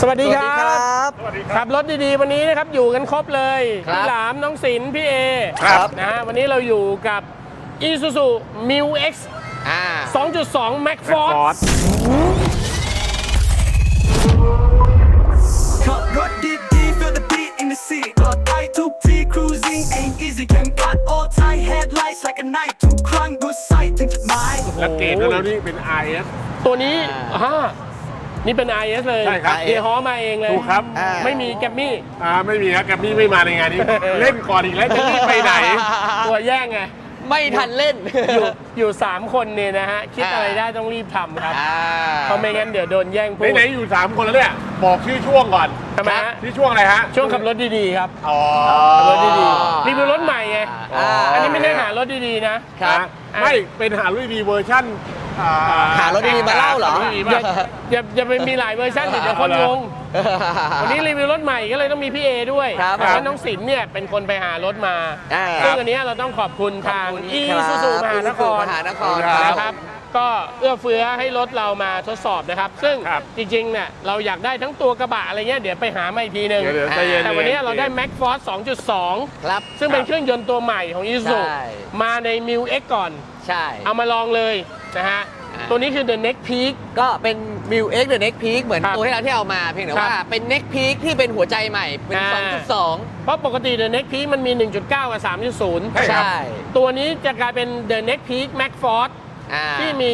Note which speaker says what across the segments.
Speaker 1: สวัสดีครั
Speaker 2: สวัสดี
Speaker 1: บ
Speaker 2: ครับ
Speaker 1: ขับรถดีๆ วันนี้นะครับอยู่กันครบเลย
Speaker 3: ครับ
Speaker 1: พี่หลามน้องศิลป์พี่เอ
Speaker 2: ครับ
Speaker 1: นะฮะวันนี้เราอยู่กับ Isuzu m u X
Speaker 3: อ่า
Speaker 1: 2.2 Max Force
Speaker 2: ฟอร์ด
Speaker 4: ขับรถดีๆ feel the beat in the seat ปลอดภัยทุกที่ cruising ain't easy แข่งขัน all tight headlights like a night ทุกครั้งดูไซต์ถึงจุดหมาย
Speaker 2: และเกรดแล้วนี่เป็น IS
Speaker 1: ตัวนี้
Speaker 3: อ่า
Speaker 1: ฮ่า นี่เป็น IS เลย
Speaker 2: ใช่ครับ
Speaker 1: เฮียฮอมาเองเลย
Speaker 2: ถูกครับ
Speaker 3: อ่า
Speaker 1: ไม่มีแกมมี่
Speaker 2: อ่าไม่มีครับแกรมมี่ไม่มาในงานนี้ เล่นก่อนอีกแล้วจะรีบไปไหน
Speaker 1: ตัวแย่งไง
Speaker 3: ไม่ทันเล่น
Speaker 1: อยู่อยู่ 3 คนเนี่ยนะฮะ คิด
Speaker 3: อ่า
Speaker 1: อะไรได้ต้องรีบทำครับ
Speaker 3: อ่า
Speaker 1: เพราะไม่งั้นเดี๋ยวโดนแย่งพูด
Speaker 2: ไหนๆอยู่ 3 คนแล้วเนี่ย บอกชื่อช่วงก่อน
Speaker 1: ทำไมฮะ
Speaker 2: ที่ช่วงอะไรฮะ
Speaker 1: ช่วงขับรถดีๆครับ
Speaker 2: อ๋อ
Speaker 1: ขับรถดีๆ รีวิวรถใหม่ไง
Speaker 3: อ่า
Speaker 1: อันนี้ไม่ได้หารถดีๆนะ
Speaker 3: ครับ
Speaker 2: นะไม่เป็นหาลุยดีเวอร์ชั่นอ่
Speaker 3: หารถดีๆมาเล่าเหรอ
Speaker 2: ถดี
Speaker 1: อย่า
Speaker 2: ป่ะ
Speaker 1: อย่าอย่าไปมีหลายเวอร์ชันเดี๋ยวคนงงวันนี้รีวิวรถใหม่ก็เลยต้องมีพี่เอด้วย
Speaker 3: ครับ
Speaker 1: เพราะว่าน้องศิลป์เนี่ยเป็นคนไปหารถมา
Speaker 3: อ่า
Speaker 1: ซึ่งอันเนี้ยเราต้องขอบคุณทางอีซูซูมหานคร
Speaker 3: มหานคร
Speaker 1: นะครับก็เอื้อเฟื้อให้รถเรามาทดสอบนะครับ ซึ่ง
Speaker 2: ครับ
Speaker 1: จริงๆเนี่ยเราอยากได้ทั้งตัวกระบะอะไรเงี้ยเดี๋ยวไปหามาอีกทีหนึง
Speaker 2: เดี๋ยวเดี๋ยวใจเย็น
Speaker 1: แต่วันนี้เราได้ Max Force 2.2
Speaker 3: ครับ
Speaker 1: ซึ่งเป็นเครื่องยนต์ตัวใหม่ของ Isuzu
Speaker 3: ใช่
Speaker 1: มาใน m u X ก่อน
Speaker 3: ใช่
Speaker 1: เอามาลองเลย นะฮะ
Speaker 3: อ่า
Speaker 1: ตัวนี้คือ The Next Peak
Speaker 3: ก็เป็น m i w X The Next Peak เหมือน
Speaker 1: ครับ
Speaker 3: ตัวที่เราที่เอามา เพียงแต่
Speaker 1: ครับ
Speaker 3: ว่าเป็น Next Peak ที่เป็นหัวใจใหม่ เป็น
Speaker 1: อ่า
Speaker 3: 2.2
Speaker 1: เพราะปกติ The Next Peak มันมี 1.9 กับ 3.0
Speaker 2: ใช่ครับ
Speaker 3: ใช่
Speaker 1: ตัวนี้จะกลายเป็น The Next Peak Max Force
Speaker 3: อ่า
Speaker 1: ที่มี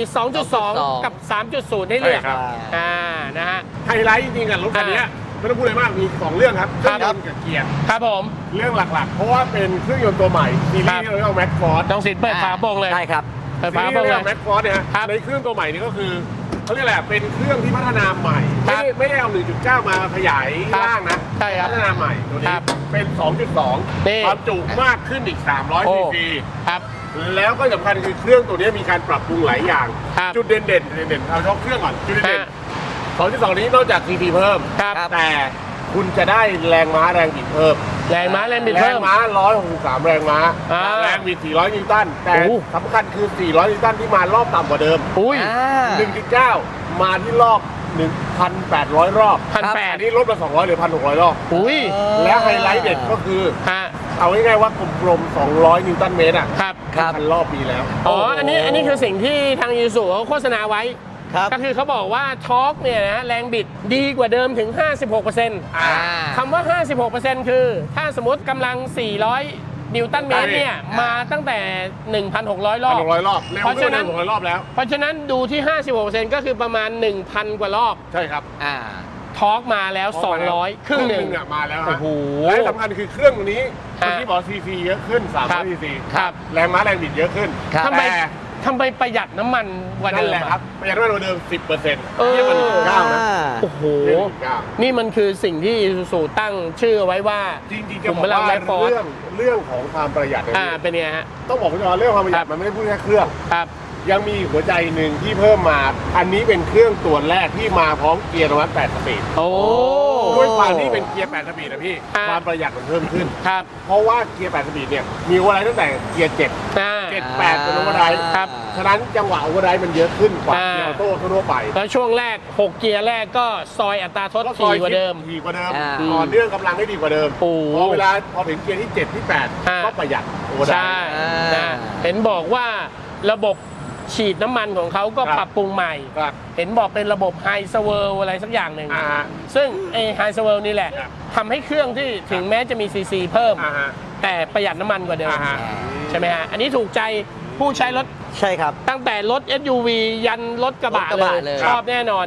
Speaker 1: 2.2 กับ 3.0 ให้เลือก
Speaker 2: ใช่ครับ
Speaker 1: อ่านะฮะ
Speaker 2: ไฮไลท์จริงๆกับรถคันเนี้ยไม่ต้องพูดอะไรมาก มีสองเรื่องครับ เครื่องยนต์กับเกียร์
Speaker 1: ครับผม
Speaker 2: เรื่องหลักๆ เพราะว่าเป็นเครื่องยนต์ตัวใหม่ซีรี
Speaker 1: ครับ
Speaker 2: ส์ที่เราเรียกว่าแม็กฟอร์ด
Speaker 1: น้องศิลป์เปิดฝาโปร่งเลย
Speaker 3: ได้ครับ
Speaker 1: เปิด
Speaker 2: ซี
Speaker 1: ฝา
Speaker 2: รีส์
Speaker 1: โปร่ง
Speaker 2: ที่
Speaker 1: เล
Speaker 2: เรียก
Speaker 1: ย
Speaker 2: ว่าแม็กฟอร์ดเนี่ยฮะ
Speaker 1: ครับ
Speaker 2: ในเครื่องตัวใหม่นี่ก็คือเขาเรียกอะไรเป็นเครื่องที่พัฒนาใหม่
Speaker 1: ครั
Speaker 2: ไม่
Speaker 1: บ
Speaker 2: ได้ไม่ได้เอา 1.9 มาขยาย
Speaker 1: ครับ
Speaker 2: ล่างนะ
Speaker 1: ใช่ครับ
Speaker 2: พัฒนาใหม่ตัว
Speaker 1: ค
Speaker 2: นี้
Speaker 1: รับ
Speaker 2: เป็น
Speaker 1: นี่
Speaker 2: 2.2 ความจุมากขึ้นอีก 300
Speaker 1: โอ้
Speaker 2: ซีซี
Speaker 1: ครับ
Speaker 2: แล้วก็สำคัญคือเครื่องตัวนี้มีการปรับปรุงหลายอย่าง
Speaker 1: ครับ
Speaker 2: จุดเด่นๆเด่นเด่นๆเอาเฉพาะเครื่องก่อนจุดเด่น
Speaker 1: ฮะ
Speaker 2: ๆ2.2 นี้นอกจากซีซีเพิ่ม
Speaker 1: ครับ
Speaker 2: แต่คุณจะได้แรงม้าแรงบิดเพิ่ม
Speaker 1: แรงม้าแรงบิด
Speaker 2: แร
Speaker 1: เพิ่
Speaker 2: ง
Speaker 1: ม
Speaker 2: ม้า 163 แรงม้า
Speaker 1: อ่า
Speaker 2: แรงบิด 400 นิวตัน แต่
Speaker 1: โอ้
Speaker 2: สำคัญคือ 400 นิวตันที่มารอบต่ำกว่าเดิม
Speaker 1: อุ้ย
Speaker 3: อ่า
Speaker 2: 1.9 มาที่รอบ 1,800 รอบ
Speaker 1: พันแปด
Speaker 2: อันนี้ลดมา 200 หรือ 1,600 รอบ
Speaker 1: อุ้ย
Speaker 2: และไฮไลท์เด็ดก็คือ
Speaker 1: ฮะ
Speaker 2: เอาง่ายๆว่ากลมๆ 200 นิวตันเมตรอะ
Speaker 1: ครับ
Speaker 3: ครับ
Speaker 2: พันรอบปีแล้ว
Speaker 1: อ๋ออันนี้อันนี้คือสิ่งที่ทางยูสุเขาโฆษณาไว้
Speaker 3: ครับ
Speaker 1: ก็คือเขาบอกว่าทอร์กเนี่ยนะแรงบิดดีกว่าเดิมถึง 56%
Speaker 2: อ่า
Speaker 1: คำว่า 56%คือ ถ้าสมมติกำลัง 400 นิวตันเมตรเนี่ย
Speaker 3: อ่าม
Speaker 1: มาตั้งแต่ 1,600 รอบ
Speaker 2: 1,600รอบแล้ว
Speaker 1: เพราะฉะนั้น
Speaker 2: 1,600รอบแล้ว
Speaker 1: เพราะฉะนั้นดูที่ 56%ก็คือประมาณ 1,000 กว่ารอบ
Speaker 2: ใช่ครับ
Speaker 3: อ่า
Speaker 1: ทอร์กมาแล้ว 200 ครึ่งหนึ่ง
Speaker 2: อะมาแล้ว
Speaker 1: โอ้
Speaker 2: ฮะ
Speaker 1: โห
Speaker 2: และสำคัญคือเครื่องตัวนี้
Speaker 1: ฮะ
Speaker 2: เมื่อกี้บอกซีซีเยอะขึ้น
Speaker 1: ครับ
Speaker 2: 300ซีซี
Speaker 1: ครับ
Speaker 2: แรงม้าแรงบิดเยอะขึ้น
Speaker 3: ครับ
Speaker 1: ทำไม
Speaker 2: แต่
Speaker 1: ทำไมประหยัดน้ำมันกว่า
Speaker 2: นั่
Speaker 1: เดิ
Speaker 2: น
Speaker 1: ม
Speaker 2: แหละ
Speaker 1: อะ
Speaker 2: ครับประหยัดน้ำมันกว่าเดิม 10เปอร์เซ็นต์
Speaker 1: เออ
Speaker 2: เทียบกับ1.9นะ
Speaker 1: โอ้โห
Speaker 2: เทียบกับ1.9
Speaker 1: นี่มันคือสิ่งที่อีซูซูตั้งชื่อเอาไว้ว่า
Speaker 2: จริงๆจะ
Speaker 1: กลุ่
Speaker 2: บ
Speaker 1: ม
Speaker 2: อก
Speaker 1: พลัง
Speaker 2: ว่า
Speaker 1: ไลฟ์ฟอร์ส
Speaker 2: เรื่อง เรื่องของความประหยัดเนี่ย
Speaker 1: อ่าเป็นไงฮะ
Speaker 2: ต้องบอกคุณจอเรื่องความประหยัดมันไม่ได้พูดแค่เครื่อง
Speaker 1: ครับ
Speaker 2: ยังมีหัวใจหนึ่งที่เพิ่มมา อันนี้เป็นเครื่องตัวแรกที่มาพร้อมเกียร์อัตโนมัติ8สปีด
Speaker 1: โอ้
Speaker 2: ด้วยความที่เป็นเกียร์8สปีดนะพี่
Speaker 1: อ่า
Speaker 2: ความประหยัดมันเพิ่มขึ้น
Speaker 1: ครับ
Speaker 2: เพราะว่าเกียร์8สปีดเนี่ย มีโอเวอร์ไรด์ตั้งแต่เกียร์7
Speaker 1: อ่า
Speaker 2: เจ็ดแปดเป็นโอเวอร์ไรด์
Speaker 1: ครับ
Speaker 2: ฉะนั้นจังหวะโอเวอร์ไรด์มันเยอะขึ้นกว่า
Speaker 1: อ่า
Speaker 2: เกียร์ออโต้ทั่วๆไป
Speaker 1: แล้วช่วงแรก 6 เกียร์แรกก็ซอยอัตราทด
Speaker 2: ก็
Speaker 1: ถี่กว่าเดิม
Speaker 2: ถี่กว่าเดิม
Speaker 3: อ่า
Speaker 2: ต่อเนื่องกำลังได้ดีกว่าเดิม
Speaker 1: โอ้
Speaker 2: พอเวลาพอถึงเกียร์ที่ 7 ที่
Speaker 1: อ่า
Speaker 2: 8 ก็ประหยัดโอเวอร์ไร
Speaker 1: ใช่
Speaker 2: ด์
Speaker 3: อ่าน
Speaker 1: นะเห็นบอกว่าระบบ ฉีดน้ำมันของเขาก็
Speaker 2: ครับ
Speaker 1: ปรับปรุงใหม่
Speaker 2: ครับ
Speaker 1: เห็นบอกเป็นระบบไฮสเวิร์อะไรสักอย่างหนึ่ง
Speaker 2: อ่าฮะ
Speaker 1: ซึ่งไอไฮสเวิร์นี่แหละ
Speaker 2: ครับ
Speaker 1: ทำให้เครื่องที่ถึงแม้จะมีซีซีเพิ่ม
Speaker 2: อ่าฮะ
Speaker 1: แต่ประหยัดน้ำมันกว่าเดิม
Speaker 2: อ่าฮะ
Speaker 1: ใช่ไหมฮะ อันนี้ถูกใจผู้ใช้รถ
Speaker 3: ใช่ครับ
Speaker 1: ตั้งแต่รถ SUV ยันรถกระบะ
Speaker 3: รถกระ
Speaker 1: เล
Speaker 3: บะ
Speaker 1: ย
Speaker 3: เลย
Speaker 1: ชอบแน่นอน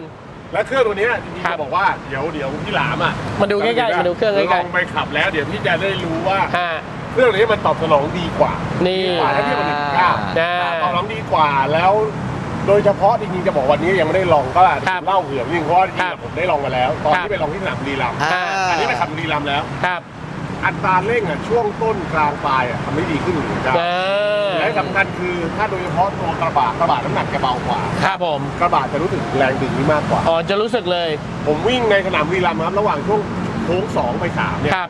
Speaker 2: และเครื่องตัวเนี้ยจริง
Speaker 1: ครั
Speaker 2: ๆ
Speaker 1: บ
Speaker 2: จะบอกว่าเดี๋ยวเดี๋ยวพี่หลามอะ
Speaker 1: มาดูใกล้ๆมาดูเครื่องใกล้ๆ
Speaker 2: ลองไปขับแล้วเดี๋ยวพี่จะได้รู้ว่า
Speaker 1: ฮะ
Speaker 2: เครื่องนี้มันตอบสนองดีกว่า
Speaker 1: นี่
Speaker 2: ดีกว่าถ้าเทียบกับหนึ่งเก้า
Speaker 1: นะ
Speaker 2: ตอบสนองดีกว่าแล้ว โดยเฉพาะจริงๆจะบอกวันนี้ยังไม่ได้ลองก็
Speaker 1: ครับ
Speaker 2: เล่าเผื่อนิดนึงเพราะว่าจริง
Speaker 1: ครับ
Speaker 2: ๆผมได้ลองมาแล้ว ตอน
Speaker 1: ครับ
Speaker 2: ที่ไปลองที่สนามบุรีรัมย์
Speaker 3: อ่า
Speaker 2: อันนี้ไปขับบุรีรัมย์แล้ว
Speaker 1: ครับ
Speaker 2: อัตราเร่งอะช่วงต้นกลางปลายอะทำได้ดีขึ้นหนึ่งเก้า
Speaker 1: เออ
Speaker 2: และสำคัญคือถ้าโดยเฉพาะตัวกระบะกระบะน้ำหนักจะเบากว่า
Speaker 1: ครับผม
Speaker 2: กระบะจะรู้สึกแรงดึงนี่มากกว่า
Speaker 1: อ๋อจะรู้สึกเลย
Speaker 2: ผมวิ่งในสนามบุรีรัมย์ครับระหว่างช่วงโค้งสองไปสามเนี่ย
Speaker 1: ครับ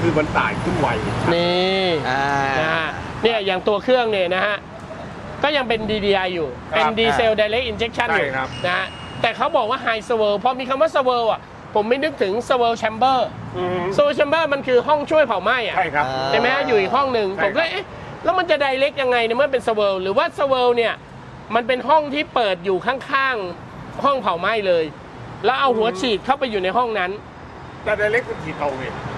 Speaker 2: คือมันต่ายขึ้นไว
Speaker 1: นี่
Speaker 3: อ่า
Speaker 1: นะฮะเนี่ยอย่างตัวเครื่องเนี่ยนะฮะก็ยังเป็น DDI อยู่ เป็นดีเซล Direct Injection อยู่
Speaker 2: ใช่ครับ
Speaker 1: นะฮะแต่เขาบอกว่า High s w i r l พอมีคำว่า s w i r l อะผมไม่นึกถึง s w i r l Chamber
Speaker 2: อืม
Speaker 1: s w i r l Chamber มันคือห้องช่วยเผาไหม้อะ
Speaker 2: ใช่ครับ
Speaker 3: อ่า
Speaker 1: ใช่ไหมฮะอยู่อีกห้องหนึ่ง
Speaker 2: ใช่
Speaker 1: ผมก็
Speaker 2: ครับ
Speaker 1: เอ๊ะแล้วมันจะไดเ c กยังไงเนี่ยเมื่อเป็น s w i r l หรือว่า s w i r l เนี่ยมันเป็นห้องที่เปิดอยู่ข้างๆห้องเผาไหม้เลย แล้วเอาหัวฉีดเข้าไปอยู่ในห้องนั้น
Speaker 2: แต่ไดเล็กมันขีดตรงเอง
Speaker 1: แต่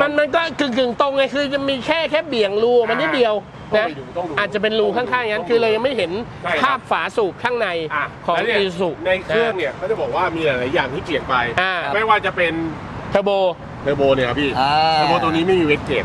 Speaker 1: มันมันก็กึ่งกึ่งๆตรงไงคือจะมีแค่แค่เบี่ยงรูออกมันนิดเดียว
Speaker 2: ต้อง
Speaker 1: นะ
Speaker 2: ไปดูต้องดู
Speaker 1: อาจจะเป็นรูข้างๆอย่างนั้นคือเรายังไม่เห็น
Speaker 2: ใช่ครับ
Speaker 1: ภาพฝาสูบข้างใน
Speaker 2: อะ
Speaker 1: ของ
Speaker 2: แล้วเนี่ย
Speaker 1: อีสุ
Speaker 2: ในเครื่องเนี่ยเขาจะบอกว่ามีหลาย ๆ อย่างที่เปลี่ยนไป
Speaker 1: อ่า
Speaker 2: ไม่ว่าจะเป็น
Speaker 1: เทอร์โบ
Speaker 2: เทอร์โบเนี่ยครับพี่
Speaker 3: อ่า
Speaker 2: เทอร์โบตัวนี้ไม่มีเวทเกต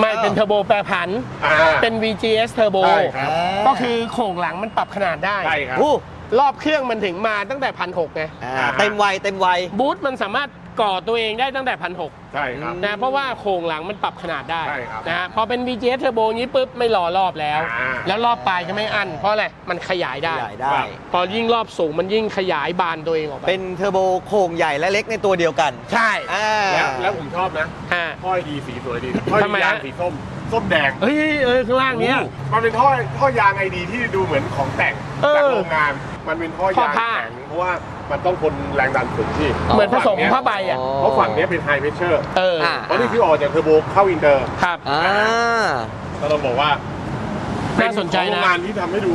Speaker 1: ไม่เป็นเทอร์โบแปรผัน
Speaker 2: อ่า
Speaker 1: เป็น VGS เทอร์โบ
Speaker 2: ใช่ครับ
Speaker 1: ก็คือโครงหลังมันปรับขนาดได้
Speaker 2: ใช่ครับ
Speaker 3: อู้
Speaker 1: รอบเครื่องมันถึงมาตั้งแต่พันหกไง
Speaker 3: อ่าเต็มวัยเต็มวัย
Speaker 1: บูทมันสามารถ ก่อตัวเองได้ตั้งแต่พันหก
Speaker 2: ใช่ครับ
Speaker 1: นะเพราะว่าโครงหลังมันปรับขนาดได้
Speaker 2: ใช่ครับ
Speaker 1: นะฮะพอเป็น VGS เทอร์โบนี้ปุ๊บไม่รอรอบแล้ว
Speaker 2: อ่า
Speaker 1: แล้วรอบปลายจะไม่อั้นเพราะอะไรมันขยายได้
Speaker 3: ใหญ่ได้
Speaker 1: พอยิ่งรอบสูงมันยิ่งขยายบานตัวเองออกไป
Speaker 3: เป็นเทอร์โบโครงใหญ่และเล็กในตัวเดียวกัน
Speaker 1: ใช่
Speaker 3: อ่า
Speaker 2: แล้วแล้วผมชอบนะ
Speaker 1: ฮะ
Speaker 2: ท่อยดีสีสวยดีท่อย
Speaker 1: ทำไม
Speaker 2: ยาง
Speaker 1: ฮะ
Speaker 2: สีส้ม ส้มแดง
Speaker 1: เฮ้ยเออข้างล่างเนี้ย
Speaker 2: มันเป็นท่อท่อยางไอดีที่ดูเหมือนของแต่ง
Speaker 1: เออ
Speaker 2: จากโรงงาน มันเป็นท่อยาง
Speaker 1: ท่อผ้า
Speaker 2: แข็งเพราะว่า มันต้องทนแรงดันสูงที่
Speaker 1: เหมือนผสมผ้าใบอะ
Speaker 2: เพราะฝั่งเนี้ยเป็นไฮเพชเชอร์
Speaker 1: เออ
Speaker 3: อ่า
Speaker 2: เพราะนี่คือออกจากเทอร์โบเข้าอินเตอร์
Speaker 1: ครับ
Speaker 3: อ่า
Speaker 2: ก็ต้องบอกว่า
Speaker 1: น่าสนใจ
Speaker 2: เป็ของ
Speaker 1: นะ
Speaker 2: โรงงานที่ทำให้ดู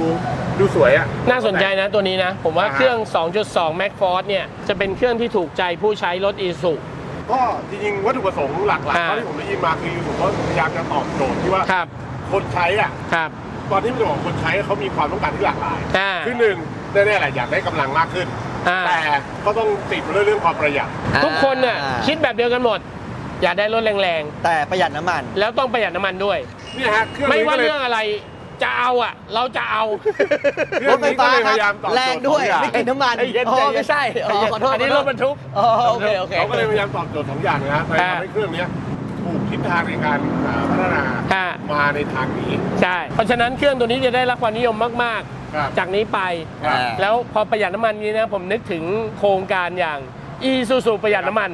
Speaker 2: ดูสวยอะ
Speaker 1: น่าสนใจนะตัวนี้นะ ผมว่า
Speaker 2: อ่าฮะ
Speaker 1: เครื่อง 2.2 Mac Force เนี่ยจะเป็นเครื่องที่ถูกใจผู้ใช้รถอีสุ
Speaker 2: ก็จริงๆวัตถุประสงค์หลักๆ
Speaker 1: อ่า
Speaker 2: เท่าที่ผมได้ยินมาคือผมว่าพยายามจะตอบโจทย์ที่ว่า
Speaker 1: ครับ
Speaker 2: คนใช้อะ
Speaker 1: ครับ
Speaker 2: ตอนที่มันจะบอกคนใช้เขามีความต้องการที่หลากหลาย
Speaker 1: อ่า
Speaker 2: คือหนึ่งแน่ๆแหละอยากได้กำลังมากขึ้น
Speaker 1: อ่า
Speaker 2: แต่ก็ต้องติดเรื่องเรื่องความประหยัด
Speaker 1: ทุกคนน่ะคิดแบบเดียวกันหมด อยากได้รถแรง
Speaker 3: แต่ประหยัดน้ำมัน
Speaker 1: ๆ แล้วต้องประหยัดน้ำมันด้วย
Speaker 2: เนี่ยฮะเครื่อง
Speaker 1: ไม่
Speaker 2: นี้
Speaker 1: ว่า
Speaker 2: ก็เลย
Speaker 1: เรื่องอะไรจะเอาอะ เราจะเอา
Speaker 2: เครื่องนี้ก็เลยพยายามตอบโจทย์
Speaker 3: แรงด้วย
Speaker 2: สออาง
Speaker 3: ไม่กินน้ำมัน
Speaker 1: ใจเย็น
Speaker 3: อ๋อ
Speaker 1: ใจเย็น
Speaker 3: ไม่ใช่อ๋อขอโทษ
Speaker 1: อันนี้
Speaker 3: ข
Speaker 1: ร
Speaker 3: อ
Speaker 1: ถ
Speaker 3: โทษ
Speaker 1: บรรทุก
Speaker 3: อ๋อโอเคโอเค
Speaker 2: เขาก็เลยพยายามตอบโจทย์สองอย่างนะฮะพยายาม
Speaker 1: อ่า
Speaker 2: ให้เครื่องเนี้ยถูกทิศทางในการอ่าพัฒนา
Speaker 1: อ่า
Speaker 2: มาในทางนี้
Speaker 1: ใช่ เพราะฉะนั้นเครื่องตัวนี้จะได้รับความนิยมมาก
Speaker 2: ครับ
Speaker 1: ๆจากนี้ไป
Speaker 2: ครับ
Speaker 3: อ่า
Speaker 1: แล้วพอประหยัดน้ำมันนี้นะผมนึกถึงโครงการอย่างอีซูซูประหยัดน้ำมัน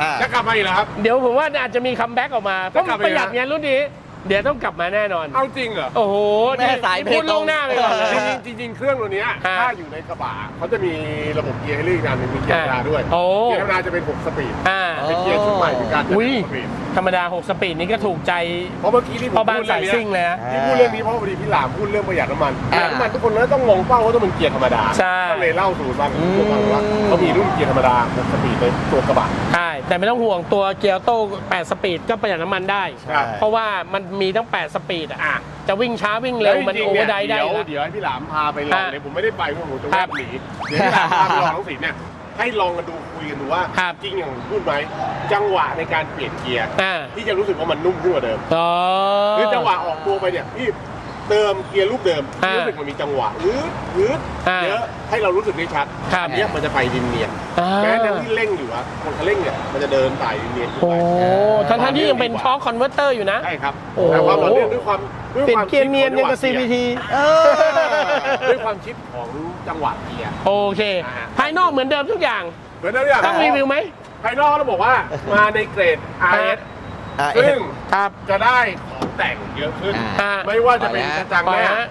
Speaker 3: อ่า
Speaker 2: จะกลับมาอีกแล้วครับ
Speaker 1: เดี๋ยวผมว่าอาจจะมีคัมแบ็กออกมาเพราะ
Speaker 2: จะกลั
Speaker 1: มั
Speaker 2: บ
Speaker 1: น
Speaker 2: ไป
Speaker 1: ประหยัด
Speaker 2: นะ
Speaker 1: ไงรุ่นนี้ เดี๋ยวต้องกลับมาแน่นอน
Speaker 2: เอาจริงเหรอ
Speaker 1: โอ้โห
Speaker 3: แม่
Speaker 1: นี่
Speaker 3: สาย
Speaker 1: นี่พูด
Speaker 3: เบตง
Speaker 1: ล่วงหน้าไปก่อนเลย
Speaker 2: จริงๆจริงๆเครื่องตัวเนี้ย
Speaker 1: ฮะ
Speaker 2: ถ้าอยู่ในกระบะเขาจะมีระบบเกียร์ให้เลือกอีกอย่างหนึงมีเกียร์ธรรมดาด้วย
Speaker 1: โอ้
Speaker 2: เกียร์ธรรมดาจะเป็น 6 สปีด
Speaker 1: อ่า
Speaker 2: เป็นเกียร์ชุดใหม่เป็นการจัด
Speaker 1: อุ้ย
Speaker 2: สปีด
Speaker 1: ธรรมดา 6 สปีดนี่ก็ถูกใจ
Speaker 2: เพราะเมื่อกี้ที่ผม
Speaker 1: พ่อบ้าน
Speaker 2: พูด
Speaker 1: สาย
Speaker 2: เรื่อง
Speaker 1: ซิ่ง
Speaker 2: เนี้ย
Speaker 1: เลยนะ
Speaker 2: ที่พูดเรื่องนี้เพราะพอดีพี่หลามพูดเรื่องประหยัดน้ำมันป
Speaker 3: อ่า
Speaker 2: ระหยัดน้ำมันทุกคนก็ต้องมองเป้าว่าต้องเป็นเกียร์ธรรมดา
Speaker 1: ใช่
Speaker 2: ก็เลยเล่าสู่ฟัง
Speaker 3: อืม
Speaker 2: ทุกคนว่าเขามีรุ่นเกียร์ธรรมดา6สปีดในตัวกระบะ
Speaker 1: ใช่แต่ไม่ต้องห่วงตัวเกียร์โต้8 สปีดก็ประหยัดน้ำมันได้
Speaker 2: ครับ
Speaker 1: เพราะว่ามันมีตั้ง 8 สปีดอะ
Speaker 2: อะ
Speaker 1: จะวิ่งช้าวิ่งเร็ว มัน
Speaker 2: แล้
Speaker 1: โอ
Speaker 2: จ
Speaker 1: เว
Speaker 2: ริ
Speaker 1: องร์
Speaker 2: ๆ
Speaker 1: ได
Speaker 2: นี่ย
Speaker 1: ได้
Speaker 2: เดี๋ยว
Speaker 1: นะ
Speaker 2: เดี๋ยวให้พี่หลามพาไปลอง
Speaker 1: อะ
Speaker 2: เลยผมไม่ได้ไปเพราะผมจะ
Speaker 1: ค
Speaker 2: แว
Speaker 1: รั
Speaker 2: บบหนีเดี๋ยวพี่หลามพาไปลองทั้งสีเนี่ย ให้ลองกันดูคุยกันดูว่า
Speaker 1: ครับ
Speaker 2: จริงอย่างผมพูดไหมจังหวะในการเปลี่ยนเกียร์
Speaker 1: อ่า
Speaker 2: ที่จะรู้สึกว่ามันนุ่มขึ้นกว่าเดิม
Speaker 1: อ๋อ
Speaker 2: คือจังหวะออกตัวไปเนี่ยพี่ เติมเกียร์ลูกเดิม
Speaker 1: อ่า
Speaker 2: รู้สึกมันมีจังหวะอืดอืด
Speaker 1: อ่า
Speaker 2: เยอะให้เรารู้สึกได้ชัด
Speaker 1: ครับ
Speaker 2: อันเนี้ยมันจะไปดินเนียน
Speaker 1: อ่า
Speaker 2: แม้แต่ที่เร่งอยู่อะคนเขาเร่งเนี่ยมันจะเดินไต่ดินเนียนขึ้น
Speaker 1: โอ้
Speaker 2: ไป
Speaker 1: ทั้งๆที่ยังเป็นทอร์คคอนเวอร์เตอร์อยู่นะ
Speaker 2: ใช่ครับ
Speaker 1: โอ้
Speaker 2: แต่ความต่อเนื่องด้วยความด้วย
Speaker 1: เปลี่ย
Speaker 2: คนวาม
Speaker 1: เกียร์เนียนยังกับ
Speaker 2: คิดของ
Speaker 1: CVT
Speaker 3: เออ
Speaker 2: ด้วยความคิดของจังหวะเกียร์
Speaker 1: โอเค
Speaker 2: อ่า
Speaker 1: ภายนอกเหมือนเดิมทุกอย่าง
Speaker 2: เหมือนนั่นเนี่ย
Speaker 1: ต้องรีวิวไหม
Speaker 2: ภายนอกเราบอกว่ามาในเกรด RS
Speaker 3: อ่า
Speaker 2: ซึ่ง
Speaker 1: ครับ
Speaker 2: จะได้ของแต่งเยอะขึ้น
Speaker 1: อ่า
Speaker 2: ไม่ว่าจะเป็นกระจัง
Speaker 1: ป
Speaker 2: ห
Speaker 1: ล่อย
Speaker 2: น้า
Speaker 1: ฮะ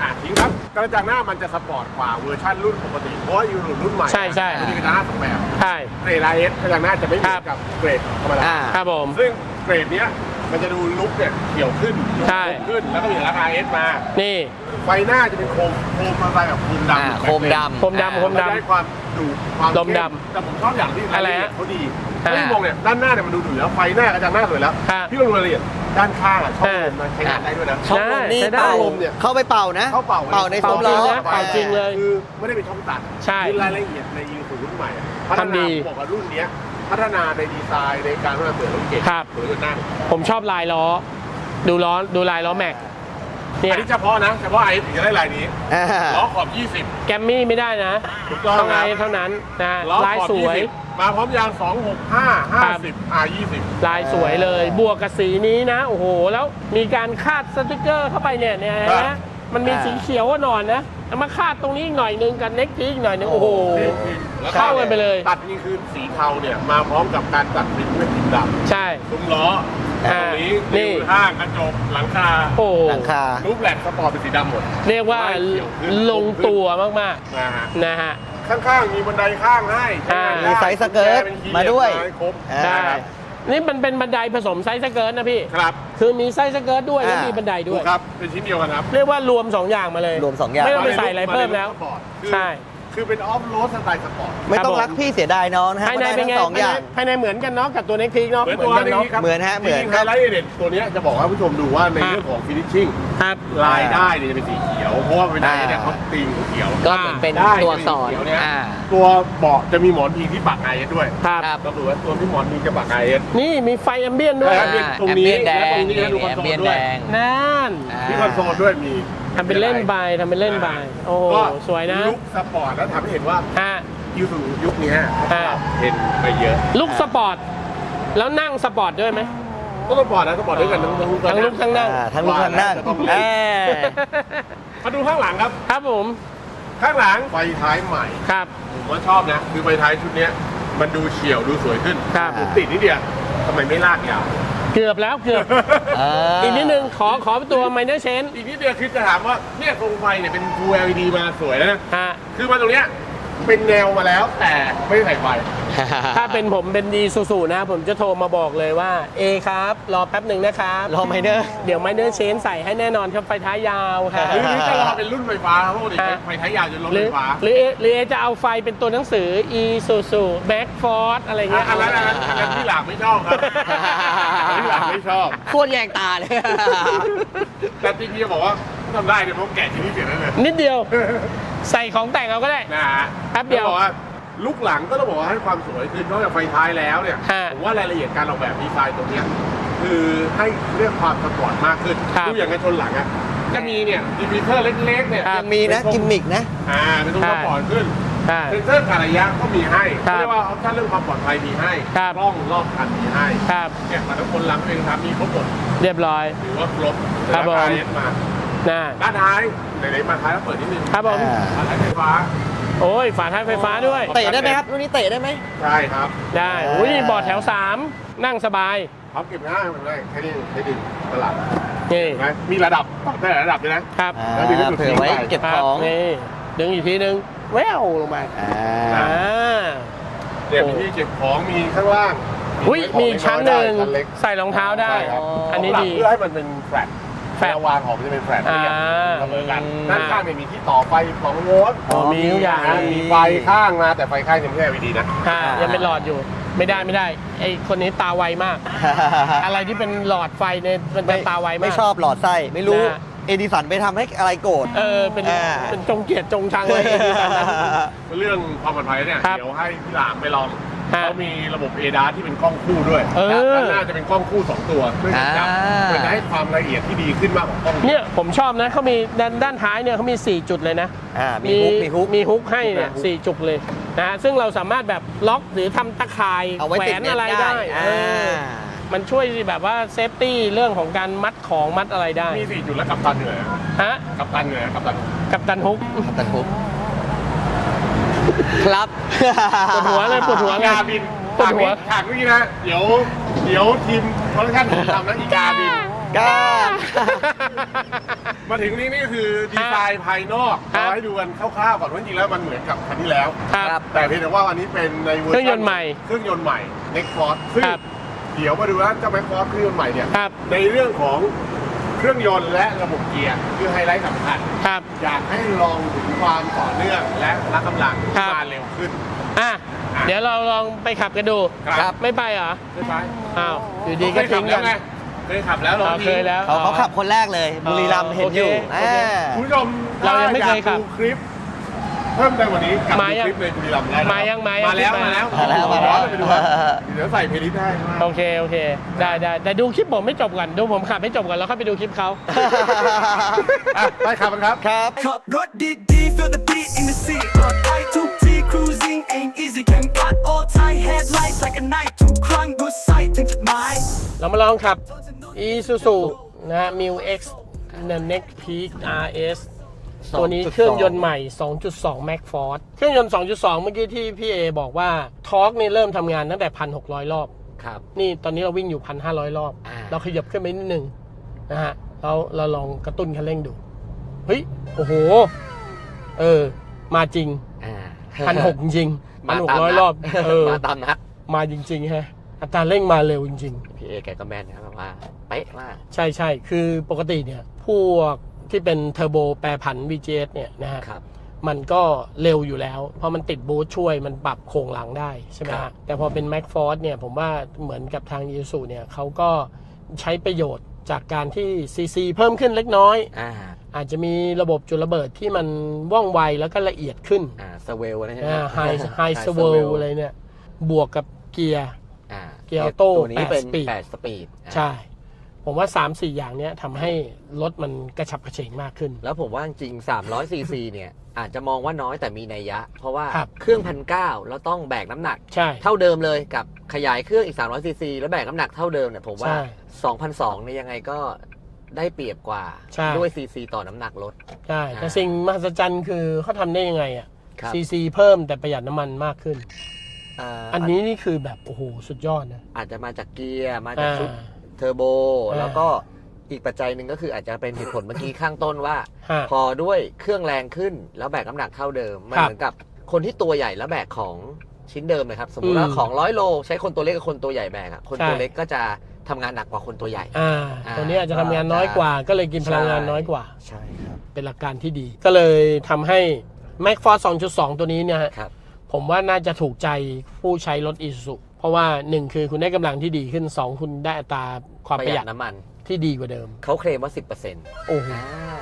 Speaker 2: อะทิ้งครับกระจังหน้ามันจะสปอร์ตกว่าเวอร์ชันรุ่นปกติ เพราะว่าอยู่รุ่นใหม่
Speaker 1: ใช่ใช่
Speaker 2: มันมีกระจังหน้าสองแบบ
Speaker 1: ใช่
Speaker 2: เกรด RS กระจังหน้าจะไม่เหมือนกับเกรดธรรมดา
Speaker 3: อ่า
Speaker 1: ครับผม
Speaker 2: ซึ่งเกรดเนี้ยมันจะดูลุคเนี่ยเขียวขึ้น
Speaker 1: ใช่
Speaker 2: คมขึ้นแล้วก็มีราคา RS มา
Speaker 1: นี่
Speaker 2: ไฟหน้าจะเป็นโคมโคมอะไรแบบโคมดำ
Speaker 3: อ่าโคมดำ
Speaker 1: โคมดำโคม
Speaker 2: มันจะได้ความดุความ
Speaker 1: ดมดำ
Speaker 2: เข้แต่ผมชอบอย่างที่
Speaker 1: อะไร
Speaker 2: รายละเอีย
Speaker 1: ฮะ
Speaker 2: ดเขาดี
Speaker 1: อ่า
Speaker 2: พี่มองเนี่ยด้านหน้าเนี่ยมันดูดุอยู่แล้วไฟหน้ากระจังหน้าสวยแล้ว
Speaker 1: ฮะ
Speaker 2: พี่ลองดูรายละเอียดด้านข้างอะช่อง
Speaker 1: อ่า
Speaker 2: ลมมันใช้งานได้ด้วยนะ
Speaker 3: ช่องลมนี่
Speaker 1: ใช้ได้
Speaker 3: เป่า
Speaker 2: ลมเนี่ย
Speaker 3: เข้าไปเป่านะ
Speaker 2: เข้าเป่า
Speaker 3: เป่าในโฟมล้อ
Speaker 1: เป่าจริงนะเป่าจริงเลย
Speaker 2: คือไม่ได้เป็นช่องตัด
Speaker 1: ใช่
Speaker 2: คือรายละเอียดในยูสูรุ่นใหม่อะพัฒ
Speaker 1: ทำดี
Speaker 2: นาบอกว่ารุ่นเนี้ยพัฒนาในดีไซน์ในการพัฒนาเสือรถเก่ง
Speaker 1: ครับ
Speaker 2: สวยจนนั่ง
Speaker 1: ผมชอบลายล้อ ดูล้อดูลายล้อแม็กเนี่
Speaker 2: อั
Speaker 1: ย
Speaker 2: นนี้เฉพาะนะเฉพาะไอ้ถึงจะได้ลายนี้
Speaker 3: อ่า
Speaker 2: ล้อขอบ
Speaker 1: แกมมี่ไม่ได้นะ
Speaker 2: 20ถูกต้อง
Speaker 1: ต้อง
Speaker 2: ค
Speaker 1: ไอ
Speaker 2: รับ
Speaker 1: เท่านั้นนะ
Speaker 2: ล้อ
Speaker 1: ลาย
Speaker 2: ขอบ
Speaker 1: สวย
Speaker 2: 20 มาพร้อมยาง 265 50 R 20
Speaker 1: ลายสวยเลย บวกกับสีนี้นะ โอ้โห แล้วมีการคาดสติกเกอร์เข้าไปเนี่ยเนี่ย
Speaker 2: ครั
Speaker 1: นะ
Speaker 2: บ
Speaker 1: มันมี
Speaker 3: อ่า
Speaker 1: สีเขียวอ่อนนะเอามาคาดตรงนี้อีกหน่อยนึงกับเน็กทีอีกหน่อยนึงโอ้โห
Speaker 2: แล้ว
Speaker 1: เข้ากันไปเลย
Speaker 2: ตัดนี่คือสีเทาเนี่ยมาพร้อมกับการตัดริมด้วยสีด
Speaker 1: ใช่ำ
Speaker 2: ซุ้มล้อต
Speaker 1: อ่า
Speaker 2: รงนี้
Speaker 1: นี่
Speaker 2: นิ้วห้างกระจกหลังคา
Speaker 1: โอ้โห
Speaker 3: หลังคา
Speaker 2: รูปแหลกสปอร์ตเป็นสีดำหมด
Speaker 1: เรียกว่า
Speaker 2: ไม่เขียวขึ้น
Speaker 1: ลงตัวมาก
Speaker 2: นะฮะ
Speaker 1: ๆนะฮะ
Speaker 2: ข้างๆ มีบันไดข้างให้
Speaker 1: อ่า
Speaker 3: มีไซส์สเกิร์ต
Speaker 2: ป็นคีย์
Speaker 3: มาด้วย
Speaker 2: มาให้ครบ
Speaker 3: อ่า
Speaker 1: ใช่นี่มันเป็นบันไดผสมไซส์สเกิร์ตนะพี่
Speaker 2: ครับ
Speaker 1: คือมีไซส์สเกิร์ตด้วยแล้ว
Speaker 3: อ่ามี
Speaker 1: มีบันได
Speaker 2: ถู
Speaker 1: ด้ว
Speaker 2: ก
Speaker 1: ย
Speaker 2: ครับเป็นชิ้นเดียวกันครับ
Speaker 1: เรียกว่ารวม2อย่างมาเลย
Speaker 3: รวมสองอย่าง
Speaker 1: ไม่ต้องไปใส่อะไรเพิ่มแล้วา
Speaker 2: ในสปอร์ตคือ
Speaker 1: ใช่
Speaker 2: คือเป็นออฟโรดสไตล์สปอร์ต
Speaker 3: ไม่ต้อง
Speaker 1: ครับผม
Speaker 3: รักพี่เสียดายน้องนะฮะ
Speaker 1: ภายใน
Speaker 3: ได้
Speaker 1: เป็น
Speaker 3: ทั้
Speaker 1: ไง
Speaker 3: งสองอย่าง
Speaker 1: ภายในเหมือนกันเนาะกับตัวเน็กพีกเนาะ
Speaker 2: เหมือนตัว
Speaker 1: กั
Speaker 2: นี้
Speaker 1: เนาะ
Speaker 2: ครับ
Speaker 3: เหมือนฮะเหมือน
Speaker 2: จริงๆไฮไลท์เด่นตัวเนี้ยจะบอกให้ผู้ชมดูว่าใน
Speaker 1: ฮะ
Speaker 2: เรื่องของฟินิชชิ่ง
Speaker 1: ครับ
Speaker 2: ลายได้เนี่ยจะเป็นสีเขียว เพราะว่าเป็นได้เนี่ยเขาตีมเขียว
Speaker 5: ก็เหมือนเป็น
Speaker 2: ได้
Speaker 5: ตัวสอน
Speaker 2: เขียวเนี่ย
Speaker 5: อ่า
Speaker 2: ตัวเบาะจะมีหมอนพิงที่ปักไอเอสด้วย
Speaker 1: ครับ
Speaker 5: ครับ
Speaker 2: ต้องดูว่าตัวที่หมอนพิงจะปักไอเอส
Speaker 1: นี่มีไฟแอมเบียนด้วย
Speaker 2: ใช่ตรงนี้
Speaker 5: แอมเบียแด
Speaker 2: และต
Speaker 5: ง
Speaker 2: รงนี้ให้ดูคอน
Speaker 5: แอ
Speaker 2: โซ
Speaker 5: ม
Speaker 2: ล
Speaker 5: เบีย
Speaker 2: ด้วย
Speaker 5: แดง
Speaker 1: นั่น
Speaker 5: อ่า
Speaker 2: ที่คอนโซลด้วยมี
Speaker 1: ทำเป็นเล่นใบทำเป็นเล่นใบโอ้โห
Speaker 2: ก็
Speaker 1: สวยนะ
Speaker 2: ลุคสปอร์ตแล้วทำให้เห็นว่า
Speaker 1: ฮะ
Speaker 2: ยูสูยุคนี้ฮะ
Speaker 1: อ่า
Speaker 2: ปรับเห็นไปเยอะ
Speaker 1: ลุกสปอร์ต แล้วนั่งสปอร์ตด้วยไหม
Speaker 2: ก็สปอร์ตนะสปอร์ตด้วยกันทั้งทั้งลุค
Speaker 1: ทั้งลุกทั้งนั่ง
Speaker 3: อ่าทั้งลุกทั้งนั่ง
Speaker 2: ว่าแล้วจะต้อง
Speaker 3: เออ
Speaker 2: มาดูข้างหลังครับ
Speaker 1: ครับผม
Speaker 2: ข้างหลังไฟท้ายใหม่
Speaker 1: ครับ
Speaker 2: ผมว่าชอบนะ คือไฟท้ายชุดเนี้ยมันดูเฉียวดูสวยขึ้น
Speaker 1: ครับ
Speaker 2: ผมติดนิดเดียวทำไมไม่ลากยาว
Speaker 1: เกือบแล้วเกือบอีกนิดนึงขอขอตัวไมเนอร์เชน
Speaker 2: อีกนิดเดียวคือจะถามว่าเนี่ยโครงไฟเนี่ยเป็น Full LED มาสวยแล้วนะ
Speaker 1: ฮะ
Speaker 2: คือมาตรงเนี้ย เป็นแนวมาแล้ว แต่ไม่ได้ใส่ไฟ
Speaker 1: ถ้าเป็นผมเป็นดีซูซูนะ ผมจะโทรมาบอกเลยว่า เอครับ รอแป๊บหนึ่งนะครับ
Speaker 3: รอไมเนอร์
Speaker 1: เดี๋ยวไมเนอร์เชนใส่ให้แน่นอนครับไฟท้ายยาวครับ
Speaker 2: หรือหรือจะรอเป็นรุ่นไฟฟ้าครับเพราะว่าเดี๋ยว
Speaker 1: ฮะ
Speaker 2: ไฟท้ายยาวจนรถ
Speaker 1: หรื
Speaker 2: ไฟ
Speaker 1: อ
Speaker 2: ฟ้า
Speaker 1: หรือเอหรือเอจะเอาไฟเป็นตัวหนังสือ e ซูซูแบ็กฟอร์ดอะไรเงี้ย
Speaker 2: อันนั้นอันนั้นอันนั้นที่หลังไม่ชอบครับที่หลังไม่ชอบ
Speaker 5: โคตรแยงตาเลย
Speaker 2: แต่จริงๆจะบอกว่าทำได้เนี่ยเพราะแกะชิ้นนี้เสร็จแล้วเลย
Speaker 1: นิดเดียว ใส่ของแต่งเอาก็ได้
Speaker 2: นะฮะ
Speaker 1: แป๊บเดียว
Speaker 2: ต้องบอกว่าลูกหลังก็ต้องบอกว่าให้ความสวยคือนอกจากไฟท้ายแล้วเนี่ย
Speaker 1: ฮะ
Speaker 2: ผมว่ารายละเอียดการออกแบบดีไซน์ตรงเนี้ยคือให้เรื่องความสปอร์ตมากขึ้น
Speaker 1: ครับ
Speaker 2: ดูอย่างในชนหลังอะจะมีเนี่ยดีฟิเซอร์เล็กๆเนี่ย
Speaker 1: ครับ
Speaker 3: ยังมีนะกิมมิกนะ
Speaker 2: อ่าเป็นตรง
Speaker 1: ใช่
Speaker 2: สปอร์ตขึ้น
Speaker 1: ใช่
Speaker 2: เซนเซอร์การระยะก็มีให้
Speaker 1: ครับ
Speaker 2: เรียกว่าออปชั่นเรื่องความปลอดภัยมีให้
Speaker 1: ครับ
Speaker 2: กล้องรอบคันมีให้
Speaker 1: ครับ
Speaker 2: เนี่ยมาทั้งคนหลังเองครับมีครบหมด
Speaker 1: เรียบร้อย
Speaker 2: ถือว่าครบ
Speaker 1: ครับผม
Speaker 2: แล้วก็ RS มา
Speaker 1: นะ
Speaker 2: ด้านท้ายไหนๆมาท้ายแล้วเปิดนิดนึง
Speaker 1: ครับผม
Speaker 3: อ่า
Speaker 2: ด้านท้ายไฟฟ้า
Speaker 1: โอ้ยฝาท้ายไฟฟ้าด้วย
Speaker 3: เตะได้ไหมครับรุ่นนี้เตะได้ไหม
Speaker 2: ใช่ครับ
Speaker 1: ได้อุ้ยนี่บอร์ดแถว 3 นั่งสบาย
Speaker 2: พับเก็บง่ายมันได้แค่นี้แค่ดึงตลับ
Speaker 1: นี่
Speaker 2: เห็นไหมมีระดับปรับได้หลายระดับเลยนะ
Speaker 1: ครับ
Speaker 3: อ่า
Speaker 2: แล้วมีลูกจุด
Speaker 3: เผื่อไว้
Speaker 2: ทิ้งไป
Speaker 3: เก็บ
Speaker 1: ค
Speaker 3: ข
Speaker 1: รับ
Speaker 3: อง
Speaker 1: นี่ดึงอีกทีนึง แววลงไป
Speaker 3: อ่า
Speaker 1: อ่า
Speaker 2: เนี่ยมีที่เก็บของมีข้างล่าง
Speaker 1: อุ้ยมีอีกชั้นหนึ่ง
Speaker 2: ชั้นเล็ก
Speaker 1: ใส่รองเท้าได้
Speaker 2: ใช่ครับ
Speaker 1: อันนี้
Speaker 2: ปรับ
Speaker 1: ดี
Speaker 2: เพื่อให้มันเป็นแฟลต
Speaker 1: แฟลต
Speaker 2: แนววางของมันจะเป็นแฟลต
Speaker 1: อ่า
Speaker 2: เสมอกัน
Speaker 1: อืม
Speaker 2: ด้านข้างเนี่ยมีที่ต่อไฟของโวลต์
Speaker 1: อ๋อมีทุกอย่าง
Speaker 2: นะมีไฟข้างมาแต่ไฟข้างยังไม่ใช่ LED นะ
Speaker 1: ฮะยังเป็นหลอดอยู่ไม่ได้ไม่ได้ไอคนนี้ตาไวมาก อะไรที่เป็นหลอดไฟเนี่ยมันจะตาไวมาก
Speaker 3: ไม่ชอบหลอดไส้ไม่รู้
Speaker 1: นะ
Speaker 3: เอดิสันไปทำให้อะไรโกรธ
Speaker 1: เออเป็น
Speaker 3: อ่า
Speaker 1: เป็นจงเกลียดจงชังเลยไอ้ดีไซน์นั้น
Speaker 2: เรื่องความปลอดภัยเนี่ย
Speaker 1: ครับ
Speaker 2: เดี๋ยวให้พี่หลามไปลอง
Speaker 1: ฮะ
Speaker 2: เขามีระบบเอดาที่เป็นกล้องคู่ด้วย
Speaker 1: เออ
Speaker 2: ด้านหน้าจะเป็นกล้องคู่2ตัวเพื่อจะจับ
Speaker 3: อ่า
Speaker 2: เพื่อจะให้ความละเอียดที่ดีขึ้นมากกว่ากล้อง
Speaker 1: เนี่ยผมชอบนะเขามีด้านด้านท้ายเนี่ยเขามี 4 จุดเลยนะ
Speaker 3: อ่ามีฮุกมีฮุก
Speaker 1: มีฮุกให้เนี่ยสี่จุดเลยนะฮะซึ่งเราสามารถแบบล็อกหรือทำตะข่าย
Speaker 3: เอาไว้
Speaker 1: แขว
Speaker 3: ติด
Speaker 1: น
Speaker 3: เน็ต
Speaker 1: อะไร
Speaker 3: ได้
Speaker 1: ได้
Speaker 3: อ่
Speaker 1: เออามันช่วยแบบว่าเซฟตี้เรื่องของการมัดของมัดอะไรได้
Speaker 2: มี4จุดแล้วกับตันเหนื่อย
Speaker 1: ฮะ
Speaker 2: กับตันเหนื่อยกับตัน
Speaker 1: กับตันฮุก
Speaker 3: ตันฮุก
Speaker 5: ครับ
Speaker 1: ปวดหัวเลยปวดหัว
Speaker 2: อี
Speaker 1: ไง
Speaker 2: กาบิน
Speaker 1: ปวด
Speaker 2: ฉาก
Speaker 1: หั
Speaker 2: นี้
Speaker 1: ว
Speaker 2: ฉากเมื่อกี้นะ เดี๋ยว เดี๋ยวทีมโปรดักชั่นทำนะอีกาบิน
Speaker 3: กล้า
Speaker 2: มาถึงนี่นี่ก็คือดีไซน์ภายนอก
Speaker 1: ครับ
Speaker 2: เราให้ดูกันคร่าวๆก่อนว่าจริงๆแล้วมันเหมือนกับคันที่แล้ว
Speaker 1: ครับ
Speaker 2: แต่เพียงแต่ว่าวันนี้เป็นในเวอร์ชั
Speaker 1: เครื่องยนต์ใหม่
Speaker 2: เครื่องยนต์ใหม่ Next Force ซึ่ง
Speaker 1: ครับ
Speaker 2: เดี๋ยวมาดูว่าเจ้า Next Force เครื่องยนต์ใหม่เนี่ย
Speaker 1: ครับ
Speaker 2: ในเรื่องของ เครื่องยนต์และระบบเกียร์คือไฮไลท์สำคัญ
Speaker 1: ครับ
Speaker 2: อยากให้ลองถึงความต่อเนื่องและพละกำลัง
Speaker 1: ครับ
Speaker 2: มาเร็วขึ้น
Speaker 1: อะ
Speaker 2: อะ
Speaker 1: เดี๋ยวเราลองไปขับกันดู
Speaker 2: ครับ
Speaker 1: ไม่ไปเหรอ
Speaker 2: ใช่ไหม
Speaker 1: อ้าว อยู่ดีก็
Speaker 2: เคยขั
Speaker 1: ทิ้
Speaker 2: บ
Speaker 1: ง
Speaker 2: แล้
Speaker 1: กั
Speaker 2: วน ไงเคยขับแล้วลอง
Speaker 1: อ๋อเคยแล้ว
Speaker 3: เขาเขาขับคนแรกเลย บุรีรัมย์เห็นอยู่
Speaker 1: โอเค
Speaker 3: อ่า
Speaker 2: คุณผู้ชม
Speaker 1: เรายังไม่เคยขับ
Speaker 2: ถ้าอากดูคลิป เพิ่มเติมกว่านี้กลับ
Speaker 1: มา
Speaker 2: ดู
Speaker 1: ยัง
Speaker 2: คลิปในบุรีรัมย์ได้นะครับ
Speaker 1: มายังมายัง
Speaker 2: มาแล้ว
Speaker 1: มา
Speaker 2: มา
Speaker 1: แล้
Speaker 2: แล้วว
Speaker 3: มาแล้วมาแล้ว
Speaker 2: ไปดูครับเดี๋ยวใส่เพลย์ลิสต์ให้ว่า
Speaker 1: โอเคโอเค ได้ได้แต่ดูคลิปผมไม่จบก่อนดูผมขับไม่จบก่อนแล้วค่อยไปดูคลิปเขา
Speaker 2: อะไปขับกันครับ
Speaker 3: ครับ
Speaker 4: ขับรถดีๆ feel the beat in the seat ปลอดภัยทุกที่ cruising ain't easy แข่งกัด all tight headlights like a night ทุกครั้งดูไซต์ถึงจุดหมาย
Speaker 1: เรามาลองขับ Isuzu นะฮะ Mil X The Next Peak RS ตัวนี้
Speaker 3: 2.2
Speaker 1: เครื่องยนต์ใหม่ 2.2 Max Force เครื่องยนต์ 2.2 เมื่อกี้ที่พี่เอบอกว่าทอร์กนี่เริ่มทำงานตั้งแต่ 1,600 รอบ
Speaker 5: ครับ
Speaker 1: นี่ตอนนี้เราวิ่งอยู่ 1,500 รอบ
Speaker 5: อ่า
Speaker 1: เราขยับขึ้นไปนิดนึงนะฮะเราเราลองกระตุ้นคันเร่งดู เฮ้ย โอ้โห เออ มาจริง
Speaker 5: อ่า
Speaker 1: พันหกจริงพันหก
Speaker 5: ตาม
Speaker 1: ร้อย
Speaker 5: นัด
Speaker 1: รอบ เออ
Speaker 5: มาตามนัด
Speaker 1: มาจริงๆฮะอัตราเร่งมาเร็วจริง
Speaker 5: พี่เอแกก็แม่นนะครับแบบว่าเป๊ะมาก
Speaker 1: ๆใช่ใช่ คือปกติเนี่ย พวก ที่เป็นเทอร์โบแปรผัน VGS เนี่ยนะฮะ
Speaker 5: ครับ
Speaker 1: มันก็เร็วอยู่แล้ว เพราะมันติดบูทช่วยมันปรับโครงหลังได้ใช่ไหม
Speaker 5: ครั
Speaker 1: ฮะ
Speaker 5: บ
Speaker 1: แต่พอเป็น Mac Force เนี่ยผมว่าเหมือนกับทาง i s u เนี่ยเขาก็ใช้ประโยชน์จากการที่ CC เพิ่มขึ้นเล็กน้อย
Speaker 5: อ่า
Speaker 1: อาจจะมีระบบจุดระเบิดที่มันว่องไวแล้วก็ละเอียดขึ้น
Speaker 5: อ่าสเวลนะใช่ไหม
Speaker 1: ไฮไฮสเวลอะไรเนี่ย บวกกับเกียร์
Speaker 5: อ่า
Speaker 1: เกียร์ออโต้
Speaker 5: ตัวนี้เป็น
Speaker 1: 8 speed
Speaker 5: 8สปีดอ่า
Speaker 1: ใช่ ผมว่า 3 4 อย่างเนี้ยทำให้รถมันกระฉับกระเฉงมากขึ้น
Speaker 5: แล้วผมว่าจริงๆ300ซีซีเนี่ย อาจจะมองว่าน้อยแต่มีนัยยะ เพราะว่า
Speaker 1: ครับ
Speaker 5: เครื่องพันเก้าแล้วต้องแบกน้ำหนัก
Speaker 1: ใช่
Speaker 5: เท่าเดิมเลยกับขยายเครื่องอีก 300ซีซีแล้วแบกน้ำหนักเท่าเดิมเนี่ยผมว่า
Speaker 1: ใช่
Speaker 5: 2,002เนี่ยยังไงก็ได้เปรียบกว่า
Speaker 1: ใช่
Speaker 5: ด้วยซีซีต่อน้ำหนักรถ
Speaker 1: ใช่แต่
Speaker 5: อ่า
Speaker 1: สิ่งมหัศจรรย์คือเขาทำได้ยังไงอะ
Speaker 5: ครับ
Speaker 1: ซีซีเพิ่มแต่ประหยัดน้ำมันมากขึ้นาอันนี้นี่คือแบบโอ้โหสุดยอดนะ
Speaker 5: อาจจะมาจากเกียร์มาจาก
Speaker 1: อ่า
Speaker 5: ชุด เทอร์โบ
Speaker 1: อ่า
Speaker 5: แล้วก็อีกปัจจัยหนึ่งก็คืออาจจะเป็นเหตุผลเมื่อกี้ข้างต้นว่า
Speaker 1: ฮะ
Speaker 5: พอด้วยเครื่องแรงขึ้นแล้วแบกน้ำหนักเท่าเดิม มัน
Speaker 1: ครับ
Speaker 5: เหมือนกับคนที่ตัวใหญ่แล้วแบกของชิ้นเดิมเลยครับ สมมติว่า
Speaker 1: อืม
Speaker 5: ของร้อยโล ใช้คนตัวเล็กกับคนตัวใหญ่แบกอะคน
Speaker 1: ใช่
Speaker 5: ตัวเล็กก็จะทำงานหนักกว่าคนตัวใหญ่
Speaker 1: อ่า
Speaker 5: อ่า
Speaker 1: ตัวนี้อาจจะทำงานน้อยกว่า ก็เลยกินพลังงานน้อยกว่า
Speaker 5: ใช่ครับ
Speaker 1: เป็นหลักการที่ดี ก็เลยทำให้ Mac Force 2.2 ตัวนี้เนี่ยฮะ
Speaker 5: ครับ
Speaker 1: ผมว่าน่าจะถูกใจผู้ใช้รถ Isuzu เพ ราะว่า 1 คือคุณได้กำลังที่ดีขึ้น 2 คุณได้อัตราความ
Speaker 5: ประ
Speaker 1: ประ
Speaker 5: ห
Speaker 1: ห
Speaker 5: ยั
Speaker 1: ยั
Speaker 5: ด
Speaker 1: ด
Speaker 5: น้ำมัน
Speaker 1: ที่ดีกว่าเดิม
Speaker 5: เขาเคลมว่า 10%
Speaker 1: โอ้โห
Speaker 5: อ่า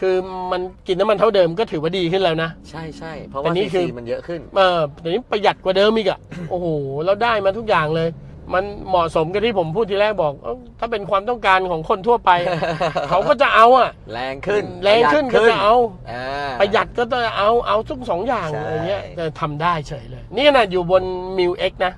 Speaker 1: คือมันกินน้ำมันเท่าเดิมก็ถือว่าดีขึ้นแล้วนะ
Speaker 5: ใช่ใช่เพราะ
Speaker 1: แต่
Speaker 5: ว่า
Speaker 1: นี่
Speaker 5: ซี
Speaker 1: คือ
Speaker 5: ซีมันเยอะขึ้น
Speaker 1: เออแต่นี้ประหยัดกว่าเดิมอีกอะ โอ้โหแล้วได้มาทุกอย่างเลย มันเหมาะสมกับที่ผมพูดทีแรกบอกเอ้าถ้าเป็นความต้องการของคนทั่วไป เขาก็จะเอาอะ
Speaker 5: แรงขึ้น
Speaker 1: แรงขึ้น
Speaker 5: ป
Speaker 1: ก็
Speaker 5: ระหยัด
Speaker 1: จะเอา
Speaker 5: อ่า
Speaker 1: ประหยัดก็จะเอาเอาทุกสองอย่าง
Speaker 5: ใช่
Speaker 1: อะไรเงี้ยจะทำได้เฉยเลย นี่ขนาดอยู่บนมิวเอ็กนะ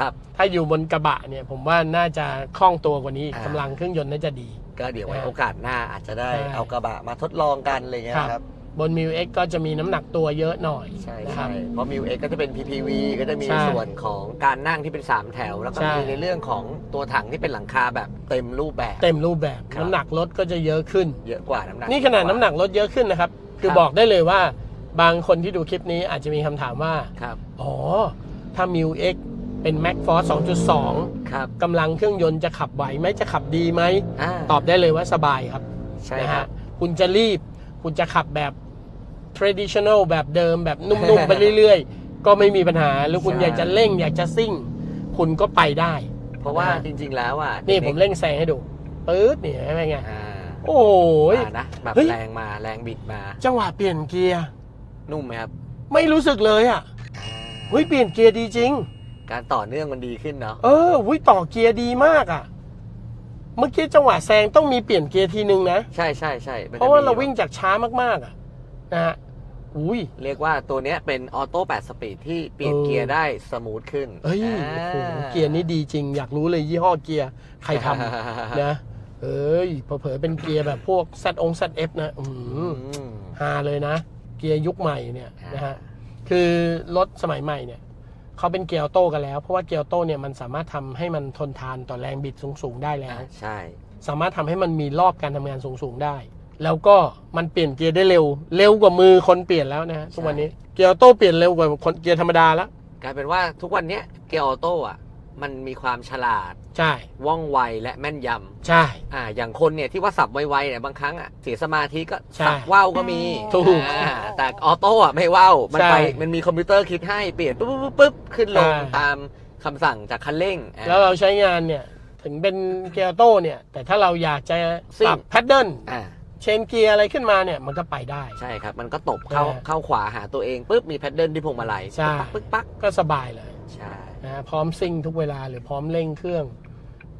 Speaker 5: ครับ
Speaker 1: ถ้าอยู่บนกระบะเนี่ยผมว่าน่าจะคล่องตัวกว่านี้อีก
Speaker 5: อ่า
Speaker 1: กำลังเครื่องยนต์น่าจะดี
Speaker 5: ก็เดี๋ยวไว้
Speaker 1: อ่า
Speaker 5: โอกาสหน้าอาจจะได้
Speaker 1: ใช่
Speaker 5: เอากระบะมาทดลองกันอะไรเงี้ย
Speaker 1: ครับ
Speaker 5: ครับ
Speaker 1: บนมิวเอ็กก็จะมีน้ำหนักตัวเยอะหน่อย
Speaker 5: ใช่
Speaker 1: นะค
Speaker 5: ใช่
Speaker 1: รับ
Speaker 5: เพราะมิวเอ็กก็จะเป็น PPV ก็จะมี
Speaker 1: ใช่
Speaker 5: ส่วนของการนั่งที่เป็น 3 แถว แล้วก็
Speaker 1: ใช่
Speaker 5: มีในเรื่องของตัวถังที่เป็นหลังคาแบบเต็มรูปแบบ
Speaker 1: เต็มรูปแบบ
Speaker 5: ครับ
Speaker 1: น้ำหนักรถก็จะเยอะขึ้น
Speaker 5: เยอะกว่าน้ำหนัก
Speaker 1: นี่ขนาดน้ำหนักรถเยอะขึ้นนะครับ คือ
Speaker 5: ครับ
Speaker 1: บอกได้เลยว่า บางคนที่ดูคลิปนี้อาจจะมีคำถามว่า
Speaker 5: ครับ
Speaker 1: อ๋อ ถ้า m ิ w X เป็น Mac Force 2.2
Speaker 5: ครับ
Speaker 1: กำลังเครื่องยนต์จะขับไหวไหมจะขับดีไหม
Speaker 5: อ่า
Speaker 1: ตอบได้เลยว่าสบายครับ
Speaker 5: ใช่
Speaker 1: นะ
Speaker 5: ครั
Speaker 1: ฮะ
Speaker 5: บ
Speaker 1: คุณจะรีบ คุณจะขับแบบ traditional แบบเดิมแบบนุ่ม ๆ ไปเรื่อย ๆ ก็ไม่มีปัญหา หรือคุณ
Speaker 5: ใช่
Speaker 1: อยากจะเร่ง อยากจะซิ่ง คุณก็ไปได้
Speaker 5: เพราะว่า
Speaker 1: นะฮะ
Speaker 5: จริง ๆ แล้วอะ
Speaker 1: นี่
Speaker 5: ด็กๆ
Speaker 1: ผมเร่งแซงให้ดูปื๊ดนี่ใช่ไหมไง
Speaker 5: อ่า
Speaker 1: โอ้ย
Speaker 5: มานะแบบ
Speaker 1: เฮ้ย
Speaker 5: แรงมาแรงบิดมา
Speaker 1: จังหวะเปลี่ยนเกียร์
Speaker 5: นุ่มไหมครับ
Speaker 1: ไม่รู้สึกเลยอะ
Speaker 5: อ่า
Speaker 1: เฮ้ย เปลี่ยนเกียร์ดีจริง
Speaker 5: การต่อเนื่องมันดีขึ้นเนาะ
Speaker 1: เออวิต่อเกียร์ดีมากอะ เมื่อกี้จังหวะแซงต้องมีเปลี่ยนเกียร์ทีนึงนะ
Speaker 5: ใช่ใช่ใช่มันจ
Speaker 1: เพราะว่า
Speaker 5: มี
Speaker 1: เราวิ่งจากช้ามากๆอะนะฮะอุ้ย
Speaker 5: เรียกว่าตัวเนี้ยเป็นออโต้8สปีดที่เปลี่ยน
Speaker 1: เออ
Speaker 5: เกียร์ได้สมูทขึ้น
Speaker 1: เอ้ย
Speaker 5: อ่า
Speaker 1: โอ้โหเกียร์นี้ดีจริง อยากรู้เลยยี่ห้อเกียร์ใครทำนะ เอ้ยเผลอๆเป็นเกียร์แบบพวก Z อง ZF นะอืม
Speaker 5: อืม
Speaker 1: ฮาเลยนะ เกียร์ยุคใหม่เนี่ย
Speaker 5: อ่าน
Speaker 1: นะฮะคือรถสมัยใหม่เนี่ย เขาเป็นเกียร์ออโต้กันแล้ว เพราะว่าเกียร์ออโต้เนี่ยมันสามารถทำให้มันทนทานต่อแรงบิดสูงๆได้แล้ว
Speaker 5: อ่าใช่
Speaker 1: สามารถทำให้มันมีรอบการทำงานสูงๆได้ แล้วก็มันเปลี่ยนเกียร์ได้เร็ว เร็วกว่ามือคนเปลี่ยนแล้วนะฮะทุกวันนี้เกียร์ออโต้เปลี่ยนเร็วกว่าคนเกียร์ธรรมดาแล้ว
Speaker 5: กลายเป็นว่าทุกวันเนี้ยเกียร์ออโต้อะ มันมีความฉลาด
Speaker 1: ใช่
Speaker 5: ว่องไวและแม่นย
Speaker 1: ใช่ำ
Speaker 5: อ่า อย่างคนเนี่ยที่ว่าสับไวๆเนี่ยบางครั้งอะเสียสมาธิก็
Speaker 1: ใช่
Speaker 5: สับว่าวก็มี
Speaker 1: ถูก
Speaker 5: อ่าแต่ออโต้อะไม่ว่าวมัน
Speaker 1: ใช่
Speaker 5: ไปมันมีคอมพิวเตอร์คิดให้เปลี่ยนปุ๊บปุ๊บปุ๊บขึ้นลง
Speaker 1: ใช่
Speaker 5: ตามคำสั่งจากคันเร่งอ่า
Speaker 1: แล้วเราใช้งานเนี่ย ถึงเป็นเกียร์ออโต้เนี่ย แต่ถ้าเราอยากจะ
Speaker 5: ซิ่
Speaker 1: ป
Speaker 5: ง
Speaker 1: รับแพทเทิร์น
Speaker 5: อ่า
Speaker 1: เชนเกียร์อะไรขึ้นมาเนี่ย มันก็ไปได้
Speaker 5: ใช่ครับ มันก็ตบเข้า
Speaker 1: ใช่
Speaker 5: เข้าขวาหาตัวเองปุ๊บมีแพทเดิลที่พวงมาลัย
Speaker 1: ใช่
Speaker 5: ปึ๊กปักปึ๊กปัก
Speaker 1: ก็สบายเลย
Speaker 5: ใช่
Speaker 1: นะพร้อมซิ่งทุกเวลาหรือพร้อมเร่งเครื่อง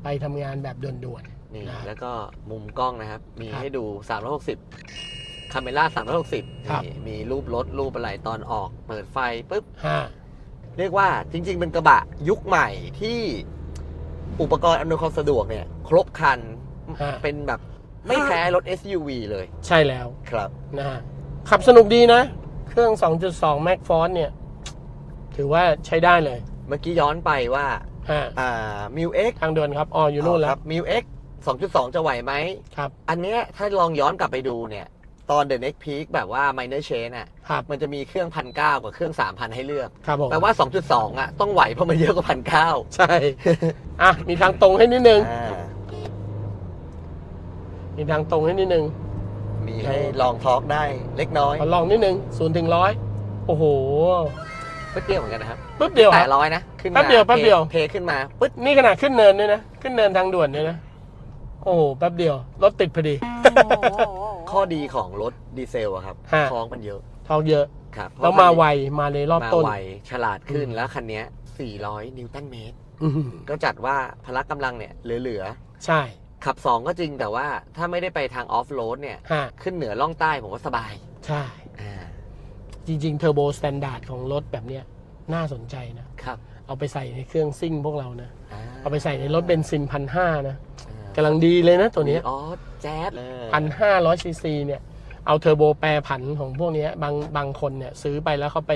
Speaker 1: ไปทำงานแบบด่วน
Speaker 5: นี่
Speaker 1: นะ
Speaker 5: แล้วก็มุมกล้องนะครับ มี
Speaker 1: ครับ
Speaker 5: ให้ดู 360คาเมล่า360
Speaker 1: ครับ
Speaker 5: นี่มีรูปรถรูปอะไรตอนออก เปิดไฟปุ๊บ
Speaker 1: ๆห้า
Speaker 5: เรียกว่าจริง ๆ เป็นกระบะยุคใหม่ที่อุปกรณ์อำนวยความสะดวกเนี่ย ครบครัน
Speaker 1: ฮะ
Speaker 5: เป็นแบบไม่แพ้รถ SUV เลย
Speaker 1: ใช่แล้ว
Speaker 5: ครับ
Speaker 1: นะฮะขับสนุกดีนะ เครื่อง 2.2 Mac Force เนี่ย ถือว่าใช้ได้เลย
Speaker 5: เมื่อกี้ย้อนไปว่า
Speaker 1: ฮะ
Speaker 5: อ่ามิวเอ็ก
Speaker 1: ทางด่วนครับอ๋ออยู่นู่นแล้ว
Speaker 5: มิวเอ็ก2.2จะไหวไหม
Speaker 1: ครับ
Speaker 5: อันเนี้ยถ้าลองย้อนกลับไปดูเนี่ย ตอน The Next Peak แบบว่า minor change อะ
Speaker 1: ครับ
Speaker 5: มันจะมีเครื่องพันเกับเครื่อง3,000ให้เลือก
Speaker 1: ครับผม
Speaker 5: แปลว่า2.2อะต้องไหวเพราะมันเยอะกว่าพันเก้า
Speaker 1: ใช่ อะ มีทางตรงให้นิดนึง มีทางตรงให้นิดนึง
Speaker 5: มีให้ลองทอล์กได้เล็กน้อย
Speaker 1: ขอลองนิดนึงศูนย์ถึงร้อยโอ้โห
Speaker 5: ปึ๊ดเดียวเหมือนกันนะครับ
Speaker 1: ปึ๊บเดียวค
Speaker 5: แต่
Speaker 1: รับ
Speaker 5: ร้อยนะ ขึ้นมา
Speaker 1: แป๊บเดียวแป๊บเดียว
Speaker 5: เพขึ้นมาปึ๊ด
Speaker 1: นี่ขนาดขึ้นเนินด้วยนะ ขึ้นเนินทางด่วนด้วยนะ โอ้โห แป๊บเดียว รถติดพอดี
Speaker 5: ข้อดีของรถดีเซลอะครับ
Speaker 1: ฮะ
Speaker 5: ท้องมันเยอะ
Speaker 1: ทองเยอะ
Speaker 5: ครับ
Speaker 1: แล้วมาไว มาในรอบ
Speaker 5: มา
Speaker 1: ต้น
Speaker 5: ไวฉลาดขึ้น
Speaker 1: อืม
Speaker 5: แล้วคันเนี้ย400 นิวตันเมตร
Speaker 1: อื้อหือ
Speaker 5: ก็จัดว่าพละกำลังเนี่ยเหลือ
Speaker 1: ใช่
Speaker 5: ๆขับ 2 ก็จริงแต่ว่าถ้าไม่ได้ไปทางออฟโรดเนี่ย
Speaker 1: ฮะ
Speaker 5: ขึ้นเหนือล่องใต้ผมว่าสบาย
Speaker 1: ใช่
Speaker 5: อ่า
Speaker 1: จริง ๆ เทอร์โบสแตนดาร์ดของรถแบบเนี้ยน่าสนใจนะ
Speaker 5: ครับ
Speaker 1: เอาไปใส่ในเครื่องซิ่งพวกเรานะาเอาไปใส่ในรถเบนซินพันห้านะ
Speaker 5: อ่ากำ
Speaker 1: ลังดีเลยนะตัวเนี้ย
Speaker 5: อ๋อแจ๊ด
Speaker 1: พันห้าร้อยซีซีเนี่ย เอาเทอร์โบแปรผันของพวกเนี้ยบางบางคนเนี่ยซื้อไปแล้วเขาไป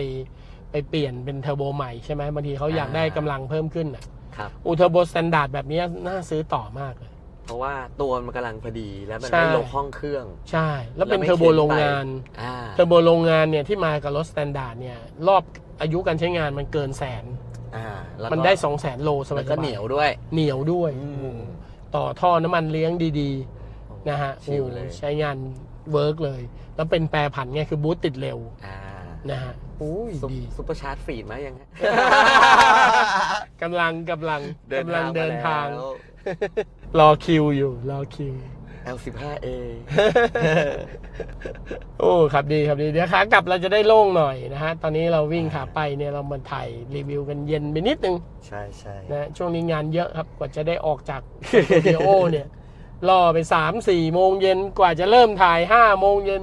Speaker 1: ไปเปลี่ยนเป็นเทอร์โบใหม่ใช่ไหมบางทีเขาอยากได้กำลังเพิ่มขึ้นอะ
Speaker 5: ครับ
Speaker 1: อูเทอร์โบสแตนดาร์ดแบบเนี้ยน่าซื้อต่อมากเลย
Speaker 5: เพราะว่าตัวมันกำลังพอดีแล้วมัน
Speaker 1: ใช่
Speaker 5: ไม่ลงห้องเครื่อง
Speaker 1: ใช่ แล้วเป็น
Speaker 5: แล้วไม่
Speaker 1: เทอร์โบ
Speaker 5: เข็นไป
Speaker 1: โรงงาน
Speaker 5: อ่า
Speaker 1: เทอร์โบโรงงานเนี่ยที่มากับรถสแตนดาร์ดเนี่ยรอบอายุการใช้งานมันเกินแสน
Speaker 5: อ่าแล้วก็
Speaker 1: มันได้2 0 0แสนโลสบา
Speaker 5: แล้
Speaker 1: ยว
Speaker 5: ก็เหนียวด้วย
Speaker 1: เหนียวด้วย
Speaker 5: อืม
Speaker 1: ต่อท่อน้ำมันเลี้ยงดีๆนะฮะ
Speaker 5: ชิลเลย
Speaker 1: โอ้ใช้งานเวิร์กเลย แล้วเป็นแปรผันไงคือบูตติดเร็ว
Speaker 5: อ่า
Speaker 1: นะฮะโอ้ย
Speaker 5: ซุป
Speaker 1: ดี
Speaker 5: ซุปเปอร์ชาร์จฟีดมายังฮะ
Speaker 1: กำลังกำลังกำลังเดินทาง
Speaker 5: มแล้ว
Speaker 1: รอคิวอยู่ รอคิว
Speaker 5: L15A
Speaker 1: โอ้ครับดีครับดีเดี๋ยวขากลับเราจะได้โล่งหน่อยนะฮะ ตอนนี้เราวิ่งขาไปเนี่ยเรามาถ่ายรีวิวกันเย็นไปนิดนึง
Speaker 5: ใช่ใช่
Speaker 1: นะช่วงนี้งานเยอะครับกว่าจะได้ออกจากสตูดิโอเนี่ย รอไปสามสี่โมงเย็นกว่าจะเริ่มถ่ายห้าโมงเย็น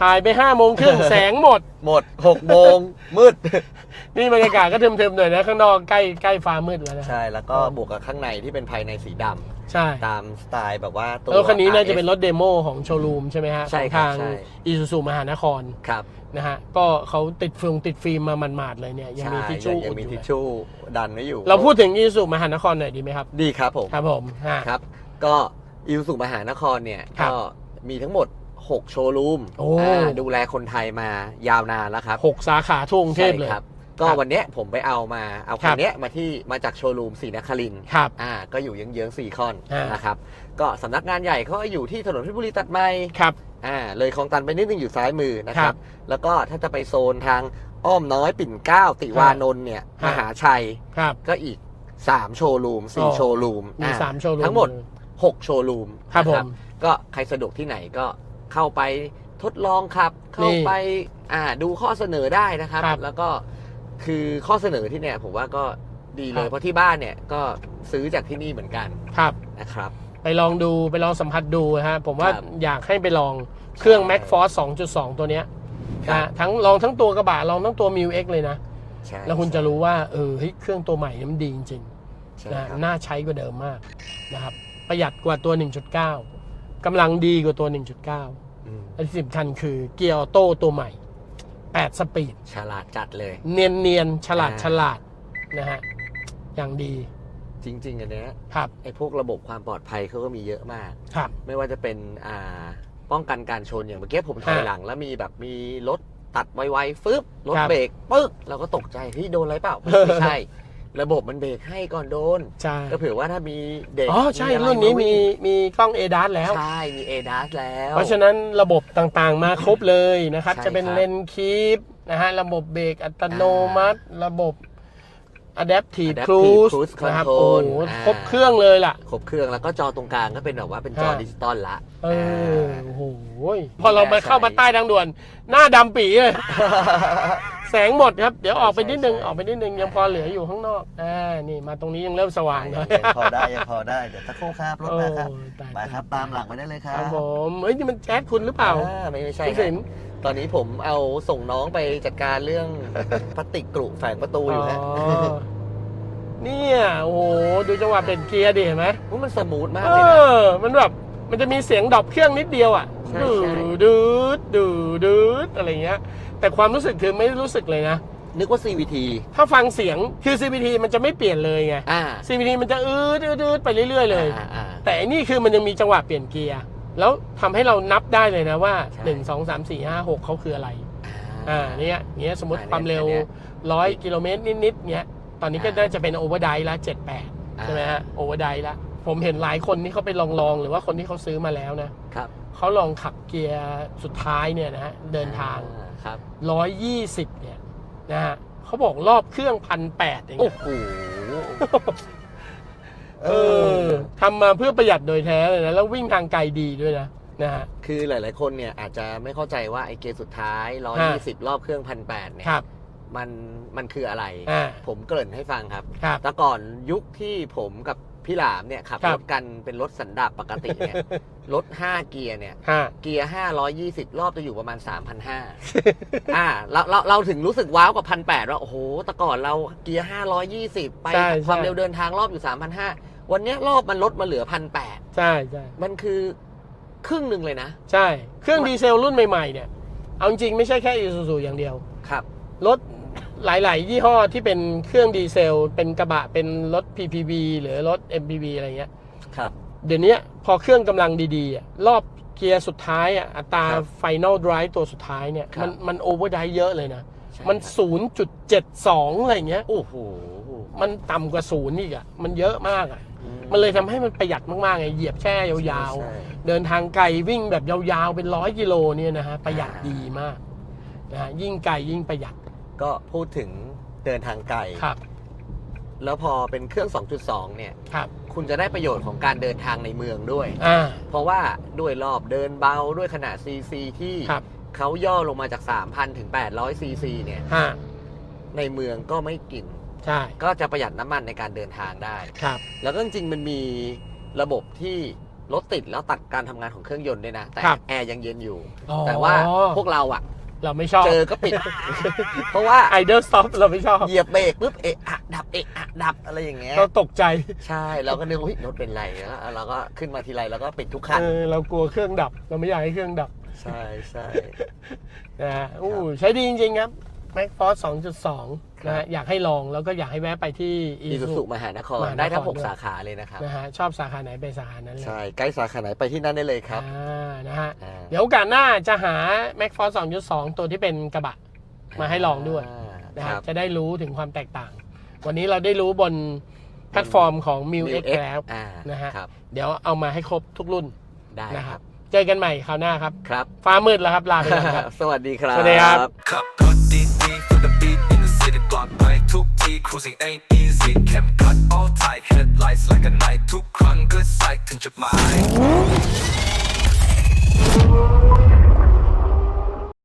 Speaker 1: ถ่ายไปห้าโมงครึ่งแสงหมด
Speaker 5: หมด6โมงมืด
Speaker 1: นี่บรรยากาศก็เทิมๆหน่อยนะข้างนอกใกล้ใกล้ฟ้ามืดแล้วนะ
Speaker 5: ใช่ แล้วก็บวกกับข้างในที่เป็นภายในสีดำ
Speaker 1: ใช่
Speaker 5: ตามสไตล์แบบว่าตัว
Speaker 1: แล้วคันนี้น่าจะเป็น
Speaker 5: RS
Speaker 1: รถเดโมของโชว์รูมใช่ไหมฮะ
Speaker 5: ใช่
Speaker 1: ของ
Speaker 5: ครับ
Speaker 1: ทาง
Speaker 5: ใช่
Speaker 1: อีซูซูมหานคร
Speaker 5: ครับ
Speaker 1: นะฮะก็เขาติดฟิล์มติดฟิล์มมาหมาดๆเลยเนี่ยยังมี
Speaker 5: ใช่
Speaker 1: ทิชชู่
Speaker 5: ยัง
Speaker 1: อุด
Speaker 5: มี
Speaker 1: อยู่
Speaker 5: ทิช
Speaker 1: เลย
Speaker 5: ชู่ดันไว้อยู่
Speaker 1: เราพูดถึงอีซูซูมหานครหน่อยดีไหมครับ
Speaker 5: ดีครับผม
Speaker 1: ครับผมฮะ
Speaker 5: ครับ ก็อิวสุมหานครเนี่ย
Speaker 1: ครับ
Speaker 5: ก็มีทั้งหมด 6 โชว์รูม
Speaker 1: โอ้
Speaker 5: อ่าดูแลคนไทยมายาวนานแล้วครับ
Speaker 1: หกสาขาทั่วกรุงเทพเลย
Speaker 5: ใช่ครับ ก็
Speaker 1: ครับ
Speaker 5: วันเนี้ยผมไปเอามาเอา
Speaker 1: ครั
Speaker 5: คั
Speaker 1: บ
Speaker 5: นเนี้ยมาที่มาจากโชว์รูมศรีนครินทร์
Speaker 1: ครับ
Speaker 5: อ่าก็อยู่เยื้องๆสี่คอน
Speaker 1: อ่าน
Speaker 5: นะครับ ก็สำนักงานใหญ่เขาก็อยู่ที่ถนนเพชรบุรีตัดใหม่
Speaker 1: ครับ
Speaker 5: อ่าเลยคลองตันไปนิดนึงอยู่ซ้ายมือนะค
Speaker 1: ครั
Speaker 5: รับ
Speaker 1: บ
Speaker 5: แล้วก็ถ้าจะไปโซนทางอ้อมน้อยปิ่นเกล้าติวานนท์เนี่ย
Speaker 1: ฮะ
Speaker 5: มหาชัย
Speaker 1: ครับ
Speaker 5: ก็อีก 3 โชว์รูม
Speaker 1: อ๋อ
Speaker 5: 4โชว์รูม
Speaker 1: มี
Speaker 5: อ่
Speaker 1: สามโชว์รูม
Speaker 5: ทั้งหมด 6 โชว์รูม
Speaker 1: ครับ
Speaker 5: นะ
Speaker 1: ผม
Speaker 5: ก็ใครสะดวกที่ไหนก็ เข้าไปทดลองขับ เข้าไปอ่าดูข้อเสนอได้นะครับ
Speaker 1: ครับ
Speaker 5: แล้วก็คือข้อเสนอที่เนี่ยผมว่าก็ดีเล
Speaker 1: ครั
Speaker 5: ย
Speaker 1: บ
Speaker 5: เพราะที่บ้านเนี่ยก็ซื้อจากที่นี่เหมือนกัน
Speaker 1: ครับ
Speaker 5: นะครับ
Speaker 1: ไปลองดูไปลองสัมผัสดูฮะผมว่า
Speaker 5: ครับ
Speaker 1: อยากให้ไปลองเครื่อง
Speaker 5: ใช่
Speaker 1: Mac Force 2.2 ตัวเนี้ย
Speaker 5: ครับ
Speaker 1: นะทั้งลองทั้งตัวกระบะลองทั้งตัว m ิ X เลยนะ
Speaker 5: ใช่
Speaker 1: แล้วคุณจะรู้ว่าเออเฮ้ยเครื่องตัวใหม่เนี่ยมันดีจริง
Speaker 5: ใช่
Speaker 1: ๆนะครับ
Speaker 5: ครับ
Speaker 1: น่าใช้กว่าเดิมมากนะครับประหยัดกว่าตัว 1.9 กำลังดีกว่าตัว 1.9
Speaker 5: อืม
Speaker 1: และที่สำคัญคือเกียร์ออโต้ตัวใหม่ 8 สปีด
Speaker 5: ฉลาดจัดเลย
Speaker 1: เนียนเนียนๆฉลาด
Speaker 5: อ่า
Speaker 1: ฉลาดนะฮะ อย่างดี
Speaker 5: จริง ๆ อันเนี้ย
Speaker 1: ครับ
Speaker 5: ไอ้พวกระบบความปลอดภัยเขาก็มีเยอะมาก
Speaker 1: ครับ
Speaker 5: ไม่ว่าจะเป็นอ่าป้องกันการชนอย่างเมื่อกี้ผมถอย
Speaker 1: ฮะ
Speaker 5: หลัง แล้วมีแบบมีรถตัดไวๆฟึบรถ
Speaker 1: ครับ
Speaker 5: เบรกปึ๊กเราก็ตกใจเฮ้ยโดนอะไรเปล่า ไม่ใช่ ระบบมันเบรกให้ก่อนโดน
Speaker 1: ใช่
Speaker 5: ก็เผื่อว่าถ้ามีเด็ก
Speaker 1: อ๋อใช่
Speaker 5: มีอะไร
Speaker 1: รุ่นนี้ามี
Speaker 5: วิ่ง
Speaker 1: มีกล้อง a d a s แล้ว
Speaker 5: ใช่มี ADAS แล้ว
Speaker 1: เพราะฉะนั้นระบบต่างๆมาครบเลยนะครับ
Speaker 5: ใช่
Speaker 1: จะเป็น
Speaker 5: ครับ
Speaker 1: เลนคีปนะฮะระบบเบรกอัตโนมัติ ระบบ Adaptive
Speaker 5: Adaptive
Speaker 1: Cruise
Speaker 5: Cruise
Speaker 1: นะครับ
Speaker 5: Control
Speaker 1: โอ้โห
Speaker 5: อ่า
Speaker 1: ครบเครื่องเลยล่ะ
Speaker 5: ครบเครื่องแล้วก็จอตรงกลางก็เป็นแบบว่าเป็นจอ
Speaker 1: ฮะ
Speaker 5: ดิจิตอลละ
Speaker 1: เออโอ้โหพอเรามาเข้ามาใต้ทางด่วน หน้าดำปีเลย แสงหมดครับ เดี๋ยวออกไปนิดนึง
Speaker 5: ใช่ใช่
Speaker 1: ออกไปนิดนึงยังพอเหลืออยู่ข้างนอกอ่านี่มาตรงนี้ยังเริ่มสว่างเลย
Speaker 5: ยังพอได้ยังพอได้เดี๋ยวสักครู่ครับรถมาครับ
Speaker 1: โอ้ตาย
Speaker 5: มาครับตามหลังมาได้เลยครั
Speaker 1: ครับบผมเฮ้ยนี่มันแจ๊ดคุณหรือเปล่า
Speaker 5: อ่ไม่ไม่ใช่
Speaker 1: พี่
Speaker 5: ครั
Speaker 1: สิ
Speaker 5: บ
Speaker 1: น
Speaker 5: ตอนนี้ผมเอาส่งน้องไปจัดการเรื่อง พลาสติกกรุแฝงประตูอยู่ฮะ
Speaker 1: เนี่ยโอ้โหดูจังหวะเป็นเกียร์ดิเห็นไหม
Speaker 5: ว่ามันสมูทมาก
Speaker 1: เอ
Speaker 5: เลยนะ
Speaker 1: อ มันแบบมันจะมีเสียงดรอปเครื่องนิดเดียวอะ
Speaker 5: ใช่
Speaker 1: ดู
Speaker 5: ใช่
Speaker 1: ดูดดูดูดอะไรเงี้ย แต่ความรู้สึกคือไม่รู้สึกเลยนะ
Speaker 5: นึกว่า CVT
Speaker 1: ถ้าฟังเสียงคือ CVT มันจะไม่เปลี่ยนเลยไง
Speaker 5: อ่า
Speaker 1: CVT มันจะอืดอืดอืดไปเรื่อยๆเลย
Speaker 5: อ่าอ่า
Speaker 1: แต่อันนี่คือมันยังมีจังหวะเปลี่ยนเกียร์แล้วทำให้เรานับได้เลยนะว่า
Speaker 5: ใช่
Speaker 1: 1 2 3 4 5 6เขาคืออะไร
Speaker 5: อ่า
Speaker 1: อ่า เนี่ยเนี้ยสมมติ
Speaker 5: อ่า
Speaker 1: ความเร็ว
Speaker 5: เนี่ย
Speaker 1: ร้อยกิโลเมตรนิดๆเนี้ยตอนนี้ก็
Speaker 5: อ่า
Speaker 1: น่าจะเป็นโอเวอร์ไดละเจ็ดแปดใช่ไหมฮะโอเวอร์ไดละ ผมเห็นหลายคนที่เขาไปลองๆ หรือว่าคนที่เขาซื้อมาแล้วนะ ครับเขาลองขับเกียร์สุดท้ายเนี่ยนะฮะเดินทาง
Speaker 5: อ่ ครับ
Speaker 1: 120 เนี่ยนะฮะเขาบอกรอบเครื่องพันแปดอย่าง
Speaker 5: โอ้
Speaker 1: เงี้ย
Speaker 5: โห
Speaker 1: เออทำมาเพื่อประหยัดโดยแท้เลยนะ แล้ววิ่งทางไกลดีด้วยนะนะฮะ
Speaker 5: คือหลาย ๆ คนเนี่ยอาจจะไม่เข้าใจว่าไอ้เกมสุดท้าย 120 รอบเครื่องพันแปดเนี่ย
Speaker 1: ครับ
Speaker 5: มันมันคืออะไร
Speaker 1: อ่า
Speaker 5: ผมเกริ่นให้ฟังครับ
Speaker 1: ครับ
Speaker 5: แต่ก่อนยุคที่ผมกับ พี่หลามเนี่ยขับ
Speaker 1: ครั
Speaker 5: ร
Speaker 1: บ
Speaker 5: ถกันเป็นรถสันดาปปกติเนี่ย รถ 5 เกียร์เนี่ย
Speaker 1: ฮะ
Speaker 5: เกียร์ 520 รอบจะอยู่ประมาณ 3,500 อ่าเราเราเราถึงรู้สึกว้าวกับพันแปดว่าโอ้โห แต่ก่อนเราเกียร์ 520 ไป
Speaker 1: ใช่
Speaker 5: ความ
Speaker 1: ใช่
Speaker 5: เร็วเดินทางรอบอยู่ 3,500 วันเนี้ยรอบมันลดมาเหลือ 1,800
Speaker 1: ใช่ใช่
Speaker 5: มันคือครึ่งหนึ่งเลยนะ
Speaker 1: ใช่ เครื่องดีเซลรุ่นใหม่ๆเนี่ย เอาจริงๆไม่ใช่แค่ Isuzu อย่างเดียว
Speaker 5: ครับ
Speaker 1: รถ หลาย ๆ ยี่ห้อที่เป็นเครื่องดีเซล เป็นกระบะเป็นรถ PPV หรือรถ MPV อะไรเงี้ย
Speaker 5: ครับ
Speaker 1: เดี๋ยวนี้พอเครื่องกำลังดีๆอะรอบเกียร์สุดท้ายอะอัตรา
Speaker 5: ครับ
Speaker 1: Final Drive ตัวสุดท้ายเนี่ย
Speaker 5: ครับ
Speaker 1: มันมันโอเวอร์ไดเยอะเลยนะ
Speaker 5: ใช่
Speaker 1: มัน 0.72 อะไรเงี้ย
Speaker 5: โอ้โห
Speaker 1: มันต่ำกว่าศูนย์อีกอะมันเยอะมากอะ
Speaker 5: อื
Speaker 1: มันเลยทำให้มันประหยัดมากๆไงเหยียบแช่ยาว
Speaker 5: ใช่
Speaker 1: ๆเดินทางไกลวิ่งแบบยาวๆ เป็นร้อยกิโลเนี่ยนะฮะประหยัดดีมากนะฮะยิ่งไกลยิ่งประหยัด
Speaker 5: ก็พูดถึงเดินทางไกล
Speaker 1: ครับ
Speaker 5: แล้วพอเป็นเครื่อง 2.2 เนี่ย
Speaker 1: ครับ
Speaker 5: คุณจะได้ประโยชน์ของการเดินทางในเมืองด้วย
Speaker 1: อ่า
Speaker 5: เพราะว่าด้วยรอบเดินเบาด้วยขนาด CC ที่
Speaker 1: ครับ
Speaker 5: เขาย่อลงมาจาก 3,000 ถึง 800 CC เนี่ย
Speaker 1: ฮะ
Speaker 5: ในเมืองก็ไม่กิน
Speaker 1: ใช่
Speaker 5: ก็จะประหยัดน้ำมันในการเดินทางได้
Speaker 1: ครับ
Speaker 5: แล้วก็จริงๆมันมีระบบที่รถติดแล้วตัดการทำงานของเครื่องยนต์ด้วยนะ แต่
Speaker 1: ครับ
Speaker 5: แอร์ยังเย็นอยู่
Speaker 1: อ๋อ
Speaker 5: แต่ว่าพวกเราอะ
Speaker 1: เราไม่ชอบ
Speaker 5: เจอก็ปิด เพราะว่า
Speaker 1: ไอเดอร์สต็อปเราไม่ชอบ
Speaker 5: เหยียบเบรกปุ๊บเอะอะดับเอะอะดับอะไรอย่างเงี้ย
Speaker 1: เราตกใจ
Speaker 5: ใช่เราก็นึกว่าเฮ้ยรถเป็นไรแล้วเราก็ขึ้นมาทีไรเราก็ปิดทุกคัน
Speaker 1: เออเรากลัวเครื่องดับ เราไม่อยากให้เครื่องดับ
Speaker 5: ใช่ใช่
Speaker 1: นะฮะอู้ใช้ดีจริงๆครับ Mac Force 2.2 นะฮะอยากให้ลองแล้วก็อยากให้แวะไปที่
Speaker 5: อีซู
Speaker 1: Isuzu
Speaker 5: ซุมหานคร
Speaker 1: มหานคร
Speaker 5: ได้ทั้งหก
Speaker 1: ด้วย
Speaker 5: สาขาเลยนะครับ
Speaker 1: นะฮะชอบสาขาไหนไปสาขานั้นเลย
Speaker 5: ใช่ ใกล้สาขาไหนไปที่นั่นได้เลยครับ
Speaker 1: อ่านะฮะ
Speaker 5: อ่า
Speaker 1: เดี๋ยวโอกาสหน้าจะหา Mac Force 2.2 ตัวที่เป็นกระบะมาให้ลองด้วยานะ
Speaker 5: ค
Speaker 1: ฮะ
Speaker 5: รับ
Speaker 1: จะได้รู้ถึงความแตกต่าง วันนี้เราได้รู้บนแพลตฟอร์มของ m i l X แล้ว
Speaker 5: อ่า
Speaker 1: นะฮะ
Speaker 5: ครับ
Speaker 1: เดี๋ยวเอามาให้ครบทุกรุ่น
Speaker 5: ได้
Speaker 1: นะค
Speaker 5: ค
Speaker 1: รั
Speaker 5: รับบ
Speaker 1: เจอกันใหม่คราวหน้าครับ
Speaker 5: ครับ
Speaker 1: ฟ้ามืดแล้วครับ ลาไปก่อนครับ
Speaker 5: สวัสดีครับ
Speaker 1: สวัสดีครับ
Speaker 4: ขับรถ ดีๆ for the beat in the city ปลอดภัยทุกที cruising ain't easy เข้มขัด all tight headlights like a night ทุกครั้งก็ใส่ถึงจุดหมาย